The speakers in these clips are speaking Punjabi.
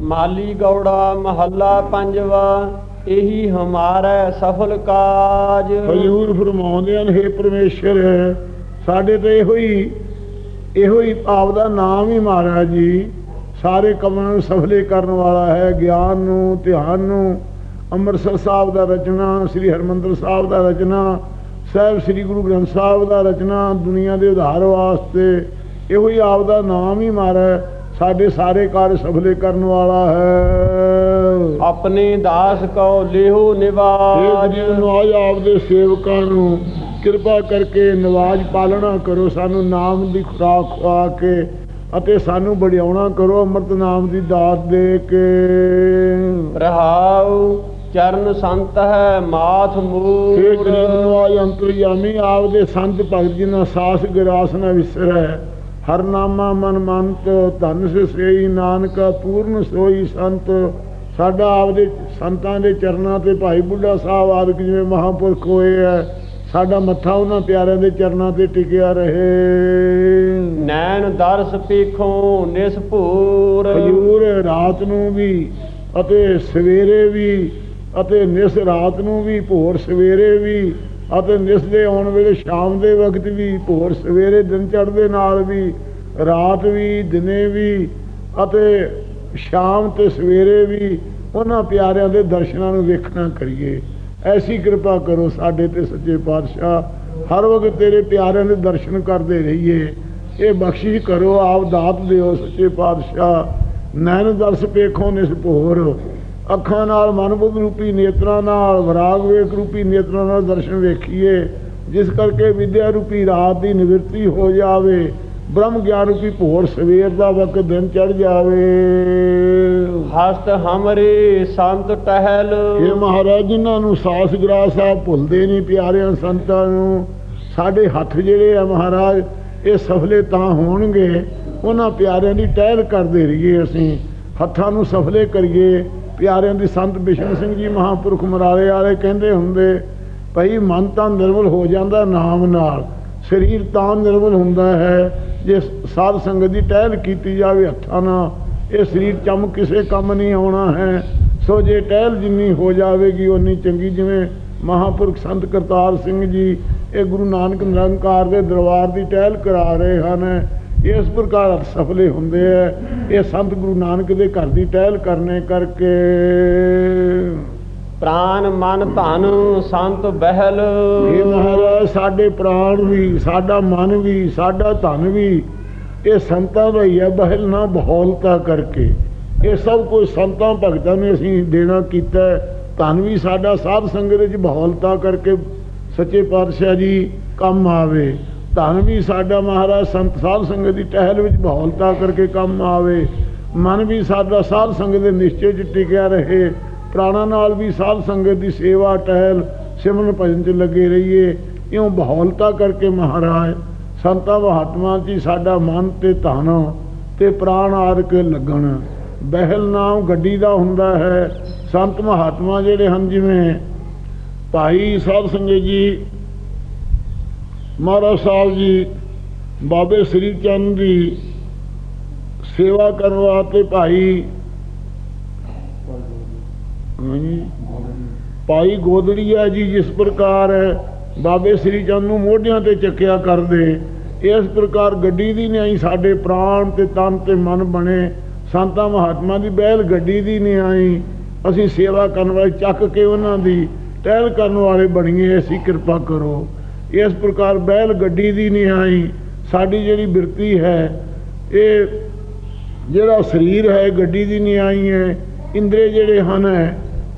ਮਾਲੀ ਗੌੜਾ ਮਹੱਲਾ ਪੰਜਵਾ, ਇਹੀ ਹਮਾਰਾ ਸਫਲ ਕਾਜ। ਹਜੂਰ ਫਰਮਾਉਂਦੇ ਹਨ हे ਪਰਮੇਸ਼ਰ, ਸਾਡੇ ਤੇ ਇਹੋ ਹੀ ਇਹੋ ਹੀ ਆਪ ਦਾ ਨਾਮ ਹੀ ਮਹਾਰਾਜ ਜੀ। ਸਾਰੇ ਕੰਮਾਂ ਨੂੰ ਸਫਲੇ ਕਰਨ ਵਾਲਾ ਹੈ, ਗਿਆਨ ਨੂੰ, ਧਿਆਨ ਨੂੰ। ਅੰਮ੍ਰਿਤਸਰ ਸਾਹਿਬ ਦਾ ਰਚਨਾ, ਸ੍ਰੀ ਹਰਮੰਦਰ ਸਾਹਿਬ ਦਾ ਰਚਨਾ, ਸਾਹਿਬ ਸ੍ਰੀ ਗੁਰੂ ਗ੍ਰੰਥ ਸਾਹਿਬ ਦਾ ਰਚਨਾ, ਦੁਨੀਆ ਦੇ ਉਧਾਰ ਵਾਸਤੇ ਇਹੋ ਹੀ ਆਪ ਦਾ ਨਾਮ ਹੀ। ਮਹਾਰਾਜ ਸਾਡੇ ਸਾਰੇ ਕਾਰਜ ਸਫਲੇ ਕਰਨ ਵਾਲਾ ਹੈ। ਆਪਣੇ ਦਾਸ ਕੋ ਲਿਹੋ ਇਹ ਨਿਵਾਜ ਜੀ ਨਵਾਜ ਆਪਦੇ ਸੇਵਕਾਂ ਨੂੰ ਕਿਰਪਾ ਕਰਕੇ ਨਵਾਜ ਪਾਲਣਾ ਕਰੋ। ਸਾਨੂੰ ਨਾਮ ਦੀ ਖੁਰਾਕ ਖਵਾ ਕੇ ਅਤੇ ਸਾਨੂੰ ਬੜਿਆਉਣਾ ਕਰੋ। ਅੰਮ੍ਰਿਤ ਨਾਮ ਦੀ ਦਾਤ ਦੇ ਕੇ। ਰਹਾਉ ਚਰਨ ਸੰਤ ਹੈ ਮਾਥ ਇਹ ਮੂਰ ਗਰੀਬ ਨਵਾਜ ਅੰਤਰਯਾਮੀ ਆਪਦੇ ਸੰਤ ਭਗਤ ਜੀ ਨਾਲ ਸਾਸ ਗਿਰਾਸ ਨਾ ਵਿਸਰੈ ਹਰ ਨਾਮਾ ਮਨ ਮੰਤ ਧਨ ਸੇ ਸੇਈ ਨਾਨਕਾ ਪੂਰਨ ਸੋਈ ਸੰਤ। ਸਾਡਾ ਆਪਦੇ ਸੰਤਾਂ ਦੇ ਚਰਨਾਂ ਤੇ ਭਾਈ ਬੁੱਢਾ ਸਾਹਿਬ ਆਦਿਕ ਜਿਵੇਂ ਮਹਾਂਪੁਰਖ ਹੋਏ ਹੈ ਸਾਡਾ ਮੱਥਾ ਉਹਨਾਂ ਪਿਆਰਿਆਂ ਦੇ ਚਰਨਾਂ ਤੇ ਟਿਕਿਆ ਰਹੇ। ਨੈਣ ਦਰਸ ਪੀਖੋਂ ਨਿਸਪੂਰ ਹਜੂਰ ਰਾਤ ਨੂੰ ਵੀ ਅਤੇ ਸਵੇਰੇ ਵੀ ਅਤੇ ਨਿਸ ਰਾਤ ਨੂੰ ਵੀ ਭੋਰ ਸਵੇਰੇ ਵੀ ਅਤੇ ਨਿਸਦੇ ਆਉਣ ਵੇਲੇ ਸ਼ਾਮ ਦੇ ਵਕਤ ਵੀ, ਭੋਰ ਸਵੇਰੇ ਦਿਨ ਚੜ੍ਹਦੇ ਨਾਲ ਵੀ, ਰਾਤ ਵੀ, ਦਿਨੇ ਵੀ, ਅਤੇ ਸ਼ਾਮ ਤੇ ਸਵੇਰੇ ਵੀ ਉਹਨਾਂ ਪਿਆਰਿਆਂ ਦੇ ਦਰਸ਼ਨਾਂ ਨੂੰ ਵੇਖਣਾ ਕਰੀਏ। ਐਸੀ ਕਿਰਪਾ ਕਰੋ ਸਾਡੇ ਤੇ ਸੱਚੇ ਪਾਤਸ਼ਾਹ, ਹਰ ਵਕਤ ਤੇਰੇ ਪਿਆਰਿਆਂ ਦੇ ਦਰਸ਼ਨ ਕਰਦੇ ਰਹੀਏ। ਇਹ ਬਖਸ਼ਿਸ਼ ਕਰੋ, ਆਪ ਦਾਤ ਦਿਓ ਸੱਚੇ ਪਾਤਸ਼ਾਹ। ਨੈਣ ਦਰਸ ਪੇਖੋਂ ਨਿਸ ਭੋਰ। ਅੱਖਾਂ ਨਾਲ ਮਨ ਬੁੱਧ ਰੂਪੀ ਨੇਤਰਾਂ ਨਾਲ ਵਿਰਾਗ ਵੇਖ ਰੂਪੀ ਨੇਤਰਾਂ ਨਾਲ ਦਰਸ਼ਨ ਵੇਖੀਏ ਜਿਸ ਕਰਕੇ ਵਿਦਿਆ ਰੂਪੀ ਰਾਤ ਦੀ ਨਿਵਰਤੀ ਹੋ ਜਾਵੇ ਬ੍ਰਹਮ ਗਿਆਨ ਰੂਪੀ ਭੋਰ ਸਵੇਰ ਦਾ ਵਕਤ ਦਿਨ ਚੜ ਜਾਵੇ। ਹਸਤ ਹਮਰੇ ਸੰਤ ਟਹਿਲ। ਇਹ ਮਹਾਰਾਜ ਜਿਨ੍ਹਾਂ ਨੂੰ ਸਾਸ ਗਰਾਸ ਸਾਹਿਬ ਭੁੱਲਦੇ ਨਹੀਂ ਪਿਆਰਿਆਂ ਸੰਤਾਂ ਨੂੰ ਸਾਡੇ ਹੱਥ ਜਿਹੜੇ ਆ ਮਹਾਰਾਜ ਇਹ ਸਫਲੇ ਤਾਂ ਹੋਣਗੇ ਉਹਨਾਂ ਪਿਆਰਿਆਂ ਦੀ ਟਹਿਲ ਕਰਦੇ ਰਹੀਏ ਅਸੀਂ ਹੱਥਾਂ ਨੂੰ ਸਫਲੇ ਕਰੀਏ ਪਿਆਰਿਆਂ ਦੀ ਸੰਤ ਬਿਸ਼ਨ ਸਿੰਘ ਜੀ ਮਹਾਂਪੁਰਖ ਮਰਾਲੇ ਵਾਲੇ ਕਹਿੰਦੇ ਹੁੰਦੇ, ਭਈ ਮਨ ਤਾਂ ਨਿਰਮਲ ਹੋ ਜਾਂਦਾ ਨਾਮ ਨਾਲ, ਸਰੀਰ ਤਾਂ ਨਿਰਮਲ ਹੁੰਦਾ ਹੈ, ਜੇ ਸਾਧ ਸੰਗਤ ਦੀ ਟਹਿਲ ਕੀਤੀ ਜਾਵੇ ਹੱਥਾਂ ਨਾਲ, ਇਹ ਸਰੀਰ ਚਮ ਕਿਸੇ ਕੰਮ ਨਹੀਂ ਆਉਣਾ ਹੈ, ਸੋ ਜੇ ਟਹਿਲ ਜਿੰਨੀ ਹੋ ਜਾਵੇਗੀ ਉਨੀ ਚੰਗੀ, ਜਿਵੇਂ ਮਹਾਪੁਰਖ ਸੰਤ ਕਰਤਾਰ ਸਿੰਘ ਜੀ ਇਹ ਗੁਰੂ ਨਾਨਕ ਨਿਰੰਕਾਰ ਦੇ ਦਰਬਾਰ ਦੀ ਟਹਿਲ ਕਰਾ ਰਹੇ ਹਨ ਇਸ ਪ੍ਰਕਾਰ ਸਫਲੇ ਹੁੰਦੇ ਹੈ ਇਹ ਸੰਤ ਗੁਰੂ ਨਾਨਕ ਦੇ ਘਰ ਦੀ ਟਹਿਲ ਕਰਨੇ ਕਰਕੇ ਪ੍ਰਾਨ ਮਨ ਧਨ ਸੰਤ ਬਹਿਲ। ਇਹ ਮਹਾਰਾਜ ਸਾਡੇ ਪ੍ਰਾਣ ਵੀ ਸਾਡਾ ਮਨ ਵੀ ਸਾਡਾ ਧਨ ਵੀ ਇਹ ਸੰਤਾਂ ਦਾ ਹੀ ਹੈ ਬਹਿਲ ਨਾ ਬਹੌਲਤਾ ਕਰਕੇ। ਇਹ ਸਭ ਕੁਝ ਸੰਤਾਂ ਭਗਤਾਂ ਨੇ ਅਸੀਂ ਦੇਣਾ ਕੀਤਾ। ਧਨ ਵੀ ਸਾਡਾ ਸਾਧ ਸੰਗਤ ਵਿੱਚ ਬਹੌਲਤਾ ਕਰਕੇ। ਸੱਚੇ ਪਾਤਸ਼ਾਹ ਜੀ ਕੰਮ ਆਵੇ। ਧਨ ਵੀ ਸਾਡਾ ਮਹਾਰਾਜ ਸੰਤ ਸਾਧ ਸੰਗਤ ਦੀ ਟਹਿਲ ਵਿੱਚ ਬਹੌਲਤਾ ਕਰਕੇ ਕੰਮ ਆਵੇ। ਮਨ ਵੀ ਸਾਡਾ ਸਾਧ ਸੰਗਤ ਦੇ ਨਿਸ਼ਚੇ 'ਚ ਟਿਕਿਆ ਰਹੇ। ਪ੍ਰਾਣਾ ਨਾਲ ਵੀ ਸਾਧ ਸੰਗਤ ਦੀ ਸੇਵਾ, ਟਹਿਲ, ਸਿਮਰਨ ਭਜਨ 'ਚ ਲੱਗੇ ਰਹੀਏ। ਇਉਂ ਬਹੌਲਤਾ ਕਰਕੇ ਮਹਾਰਾਜ ਸੰਤਾਂ ਮਹਾਤਮਾ ਜੀ ਸਾਡਾ ਮਨ ਤੇ ਧਨ ਤੇ ਪ੍ਰਾਣ ਆਦਿਕ ਲੱਗਣ। ਬਹਿਲ ਨਾਮ ਗੱਡੀ ਦਾ ਹੁੰਦਾ ਹੈ। ਸੰਤ ਮਹਾਤਮਾ ਜਿਹੜੇ ਹਨ ਜਿਵੇਂ ਭਾਈ ਸਾਹਿਬ ਸੰਗਤ ਜੀ ਮਹਾਰਾਜ ਸਾਹਿਬ ਜੀ, ਬਾਬੇ ਸ੍ਰੀ ਚੰਦ ਦੀ ਸੇਵਾ ਕਰਨ ਵਾਸਤੇ ਭਾਈ ਹਾਂਜੀ, ਭਾਈ ਗੋਦੜੀਆ ਜੀ ਜਿਸ ਪ੍ਰਕਾਰ ਬਾਬੇ ਸ੍ਰੀ ਚੰਦ ਨੂੰ ਮੋਢਿਆਂ ਤੇ ਚੱਕਿਆ ਕਰਦੇ, ਇਸ ਪ੍ਰਕਾਰ ਗੱਡੀ ਦੀ ਨਹੀਂ ਸਾਡੇ ਪ੍ਰਾਣ ਤੇ ਤਨ ਤੇ ਮਨ ਬਣੇ, ਸੰਤਾਂ ਮਹਾਤਮਾ ਦੀ ਬਹਿਲ ਗੱਡੀ ਦੀ ਨਹੀਂ ਆਈ ਅਸੀਂ ਸੇਵਾ ਕਰਨ ਵਾਲੇ ਚੱਕ ਕੇ ਉਹਨਾਂ ਦੀ, ਟਹਿਲ ਕਰਨ ਵਾਲੇ ਬਣੀਏ, ਅਸੀਂ ਕਿਰਪਾ ਕਰੋ। ਇਸ ਪ੍ਰਕਾਰ ਬਹਿਲ ਗੱਡੀ ਦੀ ਨਹੀਂ ਆਈ ਸਾਡੀ ਜਿਹੜੀ ਬਿਰਤੀ ਹੈ, ਇਹ ਜਿਹੜਾ ਸਰੀਰ ਹੈ, ਗੱਡੀ ਦੀ ਨਹੀਂ ਆਈ ਹੈ, ਇੰਦਰੇ ਜਿਹੜੇ ਹਨ,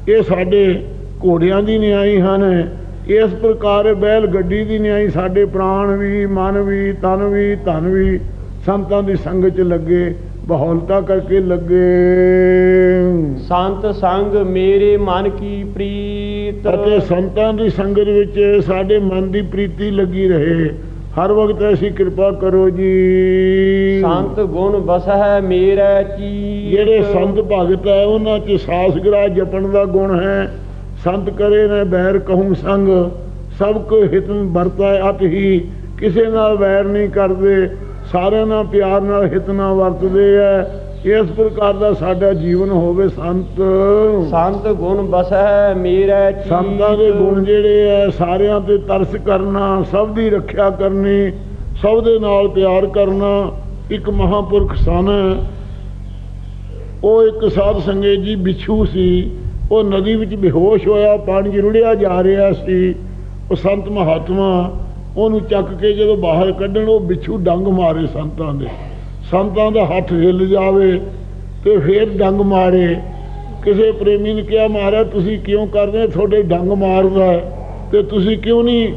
ਇਹ ਸਾਡੇ ਘੋੜਿਆਂ ਦੀ ਨਹੀਂ ਆਈ ਹਨ। ਇਸ ਪ੍ਰਕਾਰ ਬਹਿਲ ਗੱਡੀ ਦੀ ਨਿਆਈ ਸਾਡੇ ਪ੍ਰਾਣ ਵੀ, ਮਨ ਵੀ, ਤਨ ਵੀ, ਧਨ ਵੀ ਸੰਤਾਂ ਦੀ ਸੰਗਤ ਚ ਲੱਗੇ, ਬਹੌਲਤਾ ਕਰਕੇ ਲੱਗੇ। ਸੰਤ ਸੰਗ ਮੇਰੇ ਮਨ ਕੀ ਪ੍ਰੀ ਪ੍ਰੀਤ ਅਤੇ ਸੰਤਾਂ ਦੀ ਸੰਗਤ ਵਿੱਚ ਸਾਡੇ ਮਨ ਦੀ ਪ੍ਰੀਤੀ ਲੱਗੀ ਰਹੇ। ਹਰ ਵਕਤ ਐਸੀ ਕਿਰਪਾ ਕਰੋ ਜੀ। ਸੰਤ ਗੁਣ ਬਸਹਿ ਮੇਰੇ ਚੀ ਜਿਹੜੇ ਸੰਤ ਭਗਤ ਹੈ ਉਹਨਾਂ 'ਚ ਸਾਸ ਗਰਾ ਜਪਣ ਦਾ ਗੁਣ ਹੈ। ਸੰਤ ਕਰੇ ਨੇ ਬੈਰ ਕਹੂੰ ਸੰਗ। ਸਭ ਕੋ ਹਿਤ ਵਰਤੈ ਅਤ ਹੀ। ਕਿਸੇ ਨਾਲ ਵੈਰ ਨਹੀਂ ਕਰਦੇ। ਸਾਰਿਆਂ ਨਾਲ ਪਿਆਰ ਨਾਲ ਹਿਤ ਨਾਲ ਵਰਤਦੇ ਐ। ਇਸ ਪ੍ਰਕਾਰ ਦਾ ਸਾਡਾ ਜੀਵਨ ਹੋਵੇ ਸੰਤ। ਸੰਤ ਗੁਣ ਬਸਹਿ ਮੇਰਾ ਸੰਤਾਂ ਦੇ ਗੁਣ ਜਿਹੜੇ ਐ ਸਾਰਿਆਂ ਤੇ ਤਰਸ ਕਰਨਾ ਸਭ ਦੀ ਰੱਖਿਆ ਕਰਨੀ ਸਭ ਦੇ ਨਾਲ ਪਿਆਰ ਕਰਨਾ ਇੱਕ ਮਹਾਪੁਰਖ ਸਨ। ਉਹ ਇੱਕ ਸਾਧ ਸੰਗਤ ਜੀ ਬਿਛੂ ਸੀ। ਉਹ ਨਦੀ ਵਿੱਚ ਬੇਹੋਸ਼ ਹੋਇਆ ਪਾਣੀ ਰੁੜਿਆ ਜਾ ਰਿਹਾ ਸੀ। ਉਹ ਸੰਤ ਮਹਾਤਮਾ ਉਹਨੂੰ ਚੱਕ ਕੇ ਜਦੋਂ ਬਾਹਰ ਕੱਢਣ ਉਹ ਬਿਛੂ ਡੰਗ ਮਾਰੇ ਸੰਤਾਂ ਦੇ। ਸੰਤਾਂ ਦਾ ਹੱਥ ਹਿੱਲ ਜਾਵੇ ਤੇ ਫੇਰ ਡੰਗ ਮਾਰੇ। ਕਿਸੇ ਪ੍ਰੇਮੀ ਨੇ ਕਿਹਾ ਮਹਾਰਾਜ ਤੁਸੀਂ ਕਿਉਂ ਕਰਦੇ ਤੁਹਾਡੇ ਡੰਗ ਮਾਰਦਾ ਹੈ, ਤੇ ਤੁਸੀਂ ਕਿਉਂ ਨਹੀਂ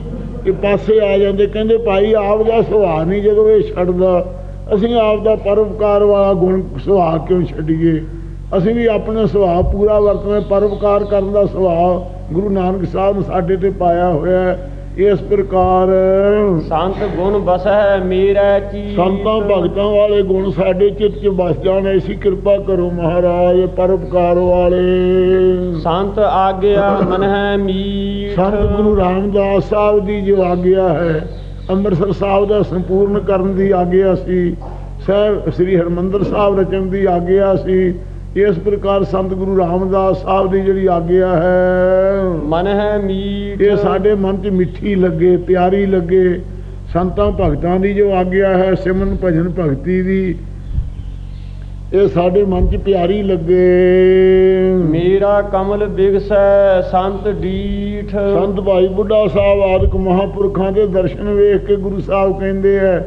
ਇਹ ਪਾਸੇ ਆ ਜਾਂਦੇ? ਕਹਿੰਦੇ ਭਾਈ ਆਪ ਦਾ ਸੁਭਾਅ ਨਹੀਂ ਜਦੋਂ ਇਹ ਛੱਡਦਾ। ਅਸੀਂ ਆਪ ਦਾ ਪਰਉਪਕਾਰ ਵਾਲਾ ਗੁਣ ਸੁਭਾਅ ਕਿਉਂ ਛੱਡੀਏ? ਅਸੀਂ ਵੀ ਆਪਣਾ ਸੁਭਾਅ ਪੂਰਾ ਵਰਤਵੇਂ ਪਰਉਪਕਾਰ ਕਰਨ ਦਾ ਸੁਭਾਅ ਗੁਰੂ ਨਾਨਕ ਸਾਹਿਬ ਸਾਡੇ ਤੇ ਪਾਇਆ ਹੋਇਆ ਹੈ। ਇਸ ਪ੍ਰਕਾਰ ਸੰਤ ਗੁਣ ਬਸਹਿ ਮੇਰਾ ਚੀਤ ਸੰਤਾਂ ਭਗਤਾਂ ਵਾਲੇ ਗੁਣ ਸਾਡੇ ਚਿੱਤ 'ਚ ਵਸ ਜਾਣ ਐਸੀ ਕਿਰਪਾ ਕਰੋ ਮਹਾਰਾਜ ਪਰਉਪਕਾਰ ਵਾਲੇ। ਸੰਤ ਆਗਿਆ ਮਨਹਿ ਮੀਠ। ਸੰਤ ਗੁਰੂ ਰਾਮਦਾਸ ਸਾਹਿਬ ਦੀ ਜੋ ਆਗਿਆ ਹੈ ਅੰਮ੍ਰਿਤਸਰ ਸਾਹਿਬ ਦਾ ਸੰਪੂਰਨ ਕਰਨ ਦੀ ਆਗਿਆ ਸੀ ਸਾਹਿਬ ਸ੍ਰੀ ਹਰਮੰਦਰ ਸਾਹਿਬ ਰਚਨ ਦੀ ਆਗਿਆ ਸੀ ਇਸ ਪ੍ਰਕਾਰ ਸੰਤ ਗੁਰੂ ਰਾਮਦਾਸ ਸਾਹਿਬ ਦੀ ਜਿਹੜੀ ਆਗਿਆ ਹੈ ਮਨਹਿ ਮੀਠ ਇਹ ਸਾਡੇ ਮਨ 'ਚ ਮਿੱਠੀ ਲੱਗੇ ਪਿਆਰੀ ਲੱਗੇ। ਸੰਤਾਂ ਭਗਤਾਂ ਦੀ ਜੋ ਆਗਿਆ ਹੈ ਸਿਮਰਨ ਭਜਨ ਭਗਤੀ ਦੀ ਇਹ ਸਾਡੇ ਮਨ 'ਚ ਪਿਆਰੀ ਲੱਗੇ। ਮੇਰਾ ਕਮਲ ਬਿਗਸੈ ਸੰਤ ਡੀਠ। ਸੰਤ ਭਾਈ ਬੁੱਢਾ ਸਾਹਿਬ ਆਦਿਕ ਮਹਾਪੁਰਖਾਂ ਦੇ ਦਰਸ਼ਨ ਵੇਖ ਕੇ ਗੁਰੂ ਸਾਹਿਬ ਕਹਿੰਦੇ ਐ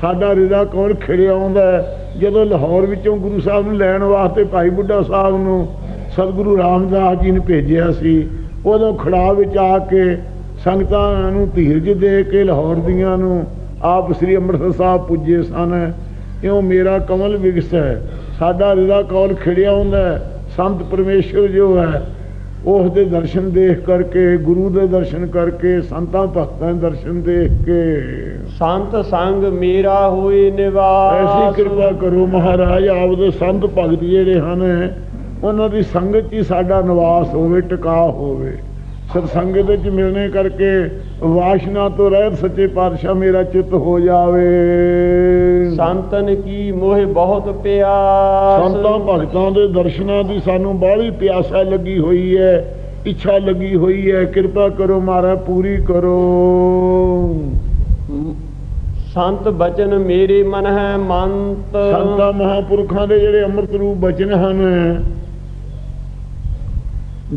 ਸਾਡਾ ਰਿਦਾ ਕੌਣ ਖਿੜਿਆ ਆਉਂਦਾ ਹੈ। ਜਦੋਂ ਲਾਹੌਰ ਵਿੱਚੋਂ ਗੁਰੂ ਸਾਹਿਬ ਨੂੰ ਲੈਣ ਵਾਸਤੇ ਭਾਈ ਬੁੱਢਾ ਸਾਹਿਬ ਨੂੰ ਸਤਿਗੁਰੂ ਰਾਮਦਾਸ ਜੀ ਨੇ ਭੇਜਿਆ ਸੀ, ਉਦੋਂ ਖੜਾ ਵਿੱਚ ਆ ਕੇ ਸੰਗਤਾਂ ਨੂੰ ਧੀਰਜ ਦੇ ਕੇ ਲਾਹੌਰ ਦੀਆਂ ਨੂੰ ਆਪ ਸ੍ਰੀ ਅੰਮ੍ਰਿਤਸਰ ਸਾਹਿਬ ਪੁੱਜੇ ਸਨ। ਕਿਉਂ ਮੇਰਾ ਕਮਲ ਵਿਗਸ ਹੈ, ਸਾਡਾ ਰਿਦਾ ਕੌਲ ਖਿੜਿਆ ਹੁੰਦਾ ਸੰਤ ਪਰਮੇਸ਼ਰ ਜੋ ਹੈ, ਉਸ ਦੇ ਦਰਸ਼ਨ ਦੇਖ ਕਰਕੇ, ਗੁਰੂ ਦੇ ਦਰਸ਼ਨ ਕਰਕੇ, ਸੰਤਾਂ ਭਗਤਾਂ ਦੇ ਦਰਸ਼ਨ ਦੇਖ ਕੇ ਸੰਤ ਸੰਗ ਮੇਰਾ ਹੋਏ ਨਿਵਾਸ। ਐਸੀ ਕਿਰਪਾ ਕਰੋ ਮਹਾਰਾਜ ਆਪ ਦੇ ਸੰਤ ਭਗਤ ਜਿਹੜੇ ਹਨ ਉਹਨਾਂ ਦੀ ਸੰਗਤ 'ਚ ਹੀ ਸਾਡਾ ਨਿਵਾਸ ਹੋਵੇ ਟਿਕਾ ਹੋਵੇ। ਸਤਸੰਗ ਵਿੱਚ ਮਿਲਣੇ ਕਰਕੇ ਵਾਸ਼ਨਾ ਤੋਂ ਰਹਿਤ ਸੱਚੇ ਪਾਤਸ਼ਾਹ ਮੇਰਾ ਚਿੱਤ ਹੋ ਜਾਵੇ। ਸੰਤਨ ਕੀ ਮੋਹ ਬਹੁਤ ਪਿਆਸ। ਸੰਤਾਂ ਭਗਤਾਂ ਦੇ ਦਰਸ਼ਨਾਂ ਦੀ ਸਾਨੂੰ ਬਾਹਲੀ ਪਿਆਸਾ ਲੱਗੀ ਹੋਈ ਹੈ ਇੱਛਾ ਲੱਗੀ ਹੋਈ ਹੈ। ਕਿਰਪਾ ਕਰੋ ਮਹਾਰਾਜ ਪੂਰੀ ਕਰੋ। ਸੰਤ ਬਚਨ ਮੇਰੇ ਮਨ ਹੈ ਮੰਤ। ਸੰਤਾਂ ਮਹਾਪੁਰਖਾਂ ਦੇ ਜਿਹੜੇ ਅੰਮ੍ਰਿਤ ਰੂਪ ਬਚਨ ਹਨ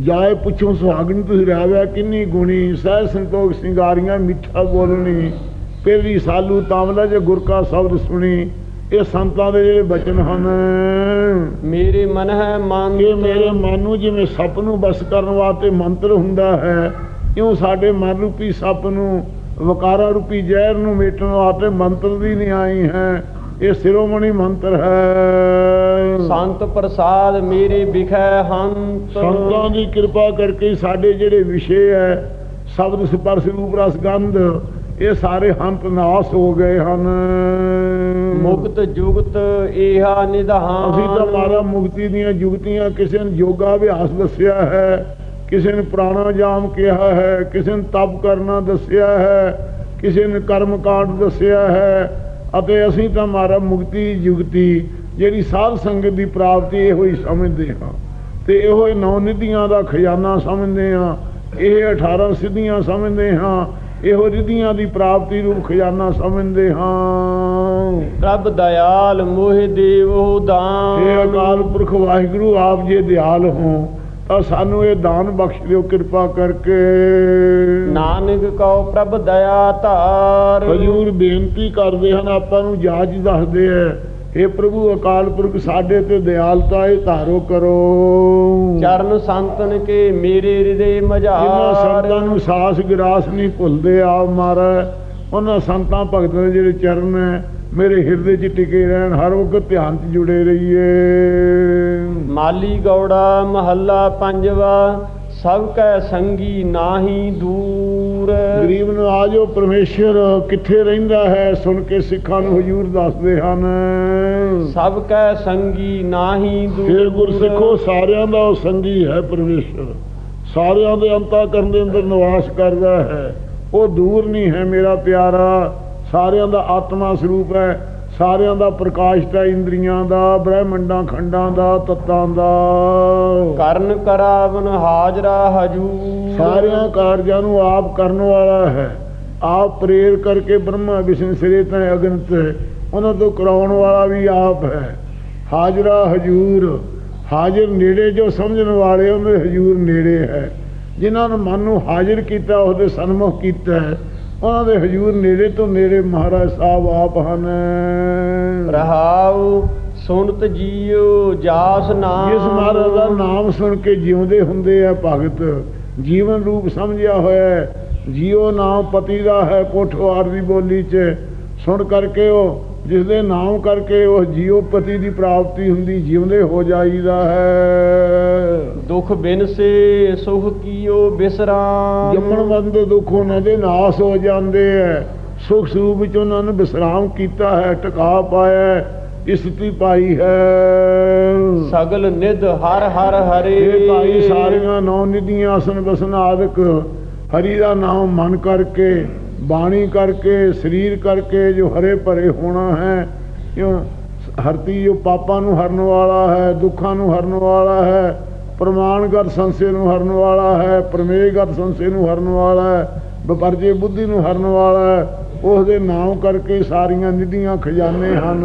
ਜਾਏ ਪੁੱਛੋ ਸੁਹਾਗਣ ਤੁਸੀਂ ਰਾਵਿਆ ਕਿੰਨੀ ਗੁਣੀ ਸਹਿ ਸੰਤੋਖ ਸਿੰਗਾਰੀਆਂ ਮਿੱਠਾ ਬੋਲਣੀ ਪਹਿਲੀ ਸਾਲੂ ਤਾਮਲਾ ਜੇ ਗੁਰ ਕਾ ਸ਼ਬਦ ਸੁਣੀ ਇਹ ਸੰਤਾਂ ਦੇ ਜਿਹੜੇ ਬਚਨ ਹਨ। ਮੇਰੇ ਮਨ ਹੈ ਮੰਤ। ਇਹ ਮੇਰੇ ਮਨ ਨੂੰ ਜਿਵੇਂ ਸੱਪ ਨੂੰ ਬਸ ਕਰਨ ਵਾਸਤੇ ਮੰਤਰ ਹੁੰਦਾ ਹੈ ਇਉਂ ਸਾਡੇ ਮਨ ਰੂਪੀ ਸੱਪ ਨੂੰ ਵਕਾਰਾ ਰੂਪੀ ਜ਼ਹਿਰ ਨੂੰ ਮੇਟਣ ਵਾਸਤੇ ਮੰਤਰ ਦੀ ਨਹੀਂ ਆਈ ਹੈ। ਇਹ ਸਿਰੋਮਣੀ ਮੰਤਰ ਹੈ। ਸੰਤ ਪ੍ਰਸਾਦ ਮੇਰੇ ਵਿਖੈ ਹੰਤ। ਸੰਤਾਂ ਦੀ ਕਿਰਪਾ ਕਰਕੇ ਸਾਡੇ ਜਿਹੜੇ ਵਿਸ਼ੇ ਹੈ ਸ਼ਬਦ ਸਪਰਸ਼ ਰੂਪ ਰਸ ਗੰਧ ਇਹ ਸਾਰੇ ਹੰਤ ਨਾਸ ਹੋ ਗਏ ਹਨ। ਮੁਕਤ ਜੁਗਤ ਏਹਾ ਨਿਧਾਨ। ਅਸੀਂ ਤਾਂ ਮਾਰਾ ਮੁਕਤੀ ਦੀਆਂ ਜੁਗਤੀਆਂ ਕਿਸੇ ਨੇ ਯੋਗਾ ਅਭਿਆਸ ਦੱਸਿਆ ਹੈ। ਕਿਸੇ ਨੇ ਪ੍ਰਾਣਾਯਾਮ ਕਿਹਾ ਹੈ ਕਿਸੇ ਨੇ ਤਪ ਕਰਨਾ ਦੱਸਿਆ ਹੈ ਕਿਸੇ ਨੇ ਕਰਮ ਕਾਂਡ ਦੱਸਿਆ ਹੈ ਅਤੇ ਅਸੀਂ ਤਾਂ ਮਾਰਾ ਮੁਕਤੀ ਜੁਗਤੀ ਜਿਹੜੀ ਸਾਧ ਸੰਗਤ ਦੀ ਪ੍ਰਾਪਤੀ ਇਹੋ ਹੀ ਸਮਝਦੇ ਹਾਂ। ਤੇ ਇਹੋ ਹੀ ਨੌ ਨਿਧੀਆਂ ਦਾ ਖਜ਼ਾਨਾ ਸਮਝਦੇ ਹਾਂ ਇਹ 18 ਸਿੱਧੀਆਂ ਸਮਝਦੇ ਹਾਂ ਇਹੋ ਰਿਧੀਆਂ ਦੀ ਪ੍ਰਾਪਤੀ ਰੂਪ ਖਜ਼ਾਨਾ ਸਮਝਦੇ ਹਾਂ। ਪ੍ਰਭ ਦਇਆਲ ਮੋਹਿ ਦੇਵੋ ਦਾਨ। ਇਹ ਅਕਾਲ ਪੁਰਖ ਵਾਹਿਗੁਰੂ ਆਪ ਜੇ ਦਿਆਲ ਹੋ ਤਾਂ ਸਾਨੂੰ ਇਹ ਦਾਨ ਬਖਸ਼ ਦਿਓ ਕਿਰਪਾ ਕਰਕੇ। ਨਾਨਕ ਕਉ ਪ੍ਰਭ ਦਇਆ ਧਾਰ। ਹਜੂਰ ਬੇਨਤੀ ਕਰਦੇ ਹਨ ਆਪਾਂ ਨੂੰ ਜਾਚ ਦੱਸਦੇ ਐ। ਇਹ ਪ੍ਰਭੂ ਅਕਾਲ ਪੁਰਖ ਸਾਡੇ ਤੇ ਦਿਆਲਤਾ ਇਹ ਧਾਰੋ ਕਰੋ। ਚਰਨ ਸੰਤਨ ਕੇ ਮੇਰੇ ਹਿਰਦੇ ਜਿਨ੍ਹਾਂ ਮਝਾਰ ਸੰਤਾਂ ਨੂੰ ਸਾਸ ਗਿਰਾਸ ਨਹੀਂ ਭੁੱਲਦੇ ਆਪ ਮਾਰਾ ਉਹਨਾਂ ਸੰਤਾਂ ਭਗਤਾਂ ਦੇ ਜਿਹੜੇ ਚਰਨ ਹੈ ਮੇਰੇ ਹਿਰਦੇ 'ਚ ਟਿਕੇ ਰਹਿਣ ਹਰ ਵਕਤ ਧਿਆਨ 'ਚ ਜੁੜੇ ਰਹੀਏ। ਮਾਲੀ ਗੌੜਾ ਮਹੱਲਾ ਪੰਜਵਾ ਸਭ ਕੈ ਸੰਗੀ ਨਾਹੀ ਦੂਰ। ਗਰੀਬ ਨਵਾਜੋ ਪਰਮੇਸ਼ਰ ਕਿੱਥੇ ਰਹਿੰਦਾ ਹੈ? ਸੁਣ ਕੇ ਸਿੱਖਾਂ ਨੂੰ ਹਜੂਰ ਦੱਸਦੇ ਹਨ। ਸਭ ਕੈ ਸੰਗੀ ਨਾਹੀ ਦੂਰ। ਫਿਰ ਗੁਰਸਿੱਖੋ ਸਾਰਿਆਂ ਦਾ ਉਹ ਸੰਗੀ ਹੈ ਪਰਮੇਸ਼ਰ। ਸਾਰਿਆਂ ਦੇ ਅੰਤਾ ਕਰਨ ਦੇ ਅੰਦਰ ਨਿਵਾਸ ਕਰਦਾ ਹੈ। ਉਹ ਦੂਰ ਨਹੀਂ ਹੈ ਮੇਰਾ ਪਿਆਰਾ। ਸਾਰਿਆਂ ਦਾ ਆਤਮਾ ਸਰੂਪ ਹੈ ਸਾਰਿਆਂ ਦਾ ਪ੍ਰਕਾਸ਼ ਤਾਂ ਇੰਦਰੀਆਂ ਦਾ ਬ੍ਰਹਿਮੰਡਾਂ ਖੰਡਾਂ ਦਾ ਤੱਤਾਂ ਦਾ। ਕਰਨ ਕਰਾਵਨ ਹਾਜ਼ਰਾ ਹਜੂਰ ਸਾਰਿਆਂ ਕਾਰਜਾਂ ਨੂੰ ਆਪ ਕਰਨ ਵਾਲਾ ਹੈ। ਆਪ ਪ੍ਰੇਰ ਕਰਕੇ ਬ੍ਰਹਮਾ ਵਿਸ਼ਨ ਸਿਰੇ ਤੈ ਅਗਨਤ ਉਹਨਾਂ ਤੋਂ ਕਰਾਉਣ ਵਾਲਾ ਵੀ ਆਪ ਹੈ। ਹਾਜ਼ਰਾ ਹਜੂਰ। ਹਾਜ਼ਰ ਨੇੜੇ ਜੋ ਸਮਝਣ ਵਾਲੇ ਉਹਦੇ ਹਜੂਰ ਨੇੜੇ ਹੈ। ਜਿਨ੍ਹਾਂ ਨੇ ਮਨ ਨੂੰ ਹਾਜ਼ਰ ਕੀਤਾ ਉਹਦੇ ਸਨਮੁਖ ਕੀਤਾ ਹੈ। ਉਹਨਾਂ ਦੇ ਹਜੂਰ ਨੇੜੇ ਤੋਂ ਨੇੜੇ ਮਹਾਰਾਜ ਸਾਹਿਬ ਆਪ ਹਨ। ਰਹਾਉ ਸੁਨਤ ਜੀਉ ਜਾਸ ਨਾਮ। ਜਿਸ ਮਹਾਰਾਜ ਦਾ ਨਾਮ ਸੁਣ ਕੇ ਜਿਉਂਦੇ ਹੁੰਦੇ ਆ ਭਗਤ ਜੀਵਨ ਰੂਪ ਸਮਝਿਆ ਹੋਇਆ ਹੈ। ਜੀਉ ਨਾਮ ਪਤੀ ਦਾ ਹੈ ਕੋਠਵਾਰ ਦੀ ਬੋਲੀ 'ਚ। ਸੁਣ ਕਰਕੇ ਉਹ ਜਿਸ ਦੇ ਨਾਮ ਕਰਕੇ ਉਹ ਜੀਉ ਪਤੀ ਦੀ ਪ੍ਰਾਪਤੀ ਹੁੰਦੀ ਜਿਉਂਦੇ ਹੋ ਜਾਈਦਾ ਹੈ। ਦੁਖ ਬਿਨ ਸੇ ਸੁਖ ਕੀਓ ਬਿਸਰਾਮ। ਜੰਮਣ ਬੰਦ ਦੁੱਖ ਉਹਨਾਂ ਦੇ ਨਾਸ ਹੋ ਜਾਂਦੇ ਐ। ਸੁਖ ਸਰੂਪ ਵਿੱਚ ਉਹਨਾਂ ਨੇ ਵਿਸਰਾਮ ਕੀਤਾ ਹੈ ਟਿਕਾ ਪਾਇਆ ਹੈ, ਇਸਤੀ ਪਾਈ ਹੈ। ਸਗਲ ਨਿਧ ਹਰ ਹਰ ਹਰੇ। ਇਹ ਭਾਈ ਸਾਰੀਆਂ ਨੌ ਨਿਧੀਆਂ ਆਸਨ ਬਸਨ ਆਦਿਕ ਹਰੀ ਦਾ ਨਾਮ ਮਨ ਕਰਕੇ ਬਾਣੀ ਕਰਕੇ ਸਰੀਰ ਕਰਕੇ ਜੋ ਹਰੇ ਭਰੇ ਹੋਣਾ ਹੈ ਕਿਉਂ? ਹਰਤੀ ਜੋ ਪਾਪਾਂ ਨੂੰ ਹਰਨ ਵਾਲਾ ਹੈ ਦੁੱਖਾਂ ਨੂੰ ਹਰਨ ਵਾਲਾ ਹੈ ਪ੍ਰਮਾਣਗਤ ਸੰਸੇ ਨੂੰ ਹਰਨ ਵਾਲਾ ਹੈ ਪ੍ਰਮੇਯਗਤ ਸੰਸੇ ਨੂੰ ਹਰਨ ਵਾਲਾ ਹੈ ਵਿਪਰਜੇ ਬੁੱਧੀ ਨੂੰ ਹਰਨ ਵਾਲਾ ਹੈ ਉਸ ਦੇ ਨਾਮ ਕਰਕੇ ਸਾਰੀਆਂ ਨਿਧੀਆਂ ਖਜ਼ਾਨੇ ਹਨ।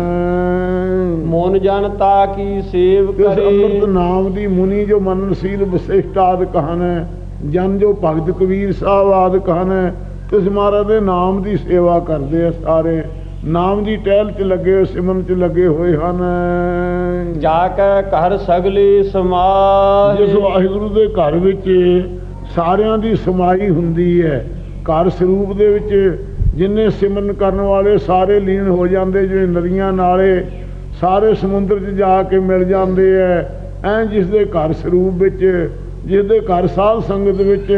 ਮੋਨ ਜਨਤਾ ਕੀ ਸੇਵ ਕਰੇ। ਅੰਮ੍ਰਿਤ ਨਾਮ ਦੀ ਮੁਨੀ ਜੋ ਮਨਨਸ਼ੀਲ ਵਿਸ਼ਿਸ਼ਟ ਆਦਿ ਕਹਨ ਜਨ ਜੋ ਭਗਤ ਕਬੀਰ ਸਾਹਿਬ ਆਦਿ ਕਹਨ ਇਸ ਮਹਾਰਾਜ ਦੇ ਨਾਮ ਦੀ ਸੇਵਾ ਕਰਦੇ ਆ ਸਾਰੇ। ਨਾਮ ਦੀ ਟਹਿਲ 'ਚ ਲੱਗੇ ਸਿਮਰਨ 'ਚ ਲੱਗੇ ਹੋਏ ਹਨ। ਜਾ ਕੇ ਘਰ ਸਗਲੇ ਸਮਾਜ ਜਿਸ ਵਾਹਿਗੁਰੂ ਦੇ ਘਰ ਵਿੱਚ ਸਾਰਿਆਂ ਦੀ ਸਮਾਈ ਹੁੰਦੀ ਹੈ ਘਰ ਸਰੂਪ ਦੇ ਵਿੱਚ ਜਿੰਨੇ ਸਿਮਰਨ ਕਰਨ ਵਾਲੇ ਸਾਰੇ ਲੀਨ ਹੋ ਜਾਂਦੇ ਜਿਵੇਂ ਨਦੀਆਂ ਨਾਲੇ ਸਾਰੇ ਸਮੁੰਦਰ 'ਚ ਜਾ ਕੇ ਮਿਲ ਜਾਂਦੇ ਐ ਐ ਜਿਸ ਦੇ ਘਰ ਸਰੂਪ ਵਿੱਚ ਜਿਸ ਦੇ ਘਰ ਸਾਧ ਸੰਗਤ ਵਿੱਚ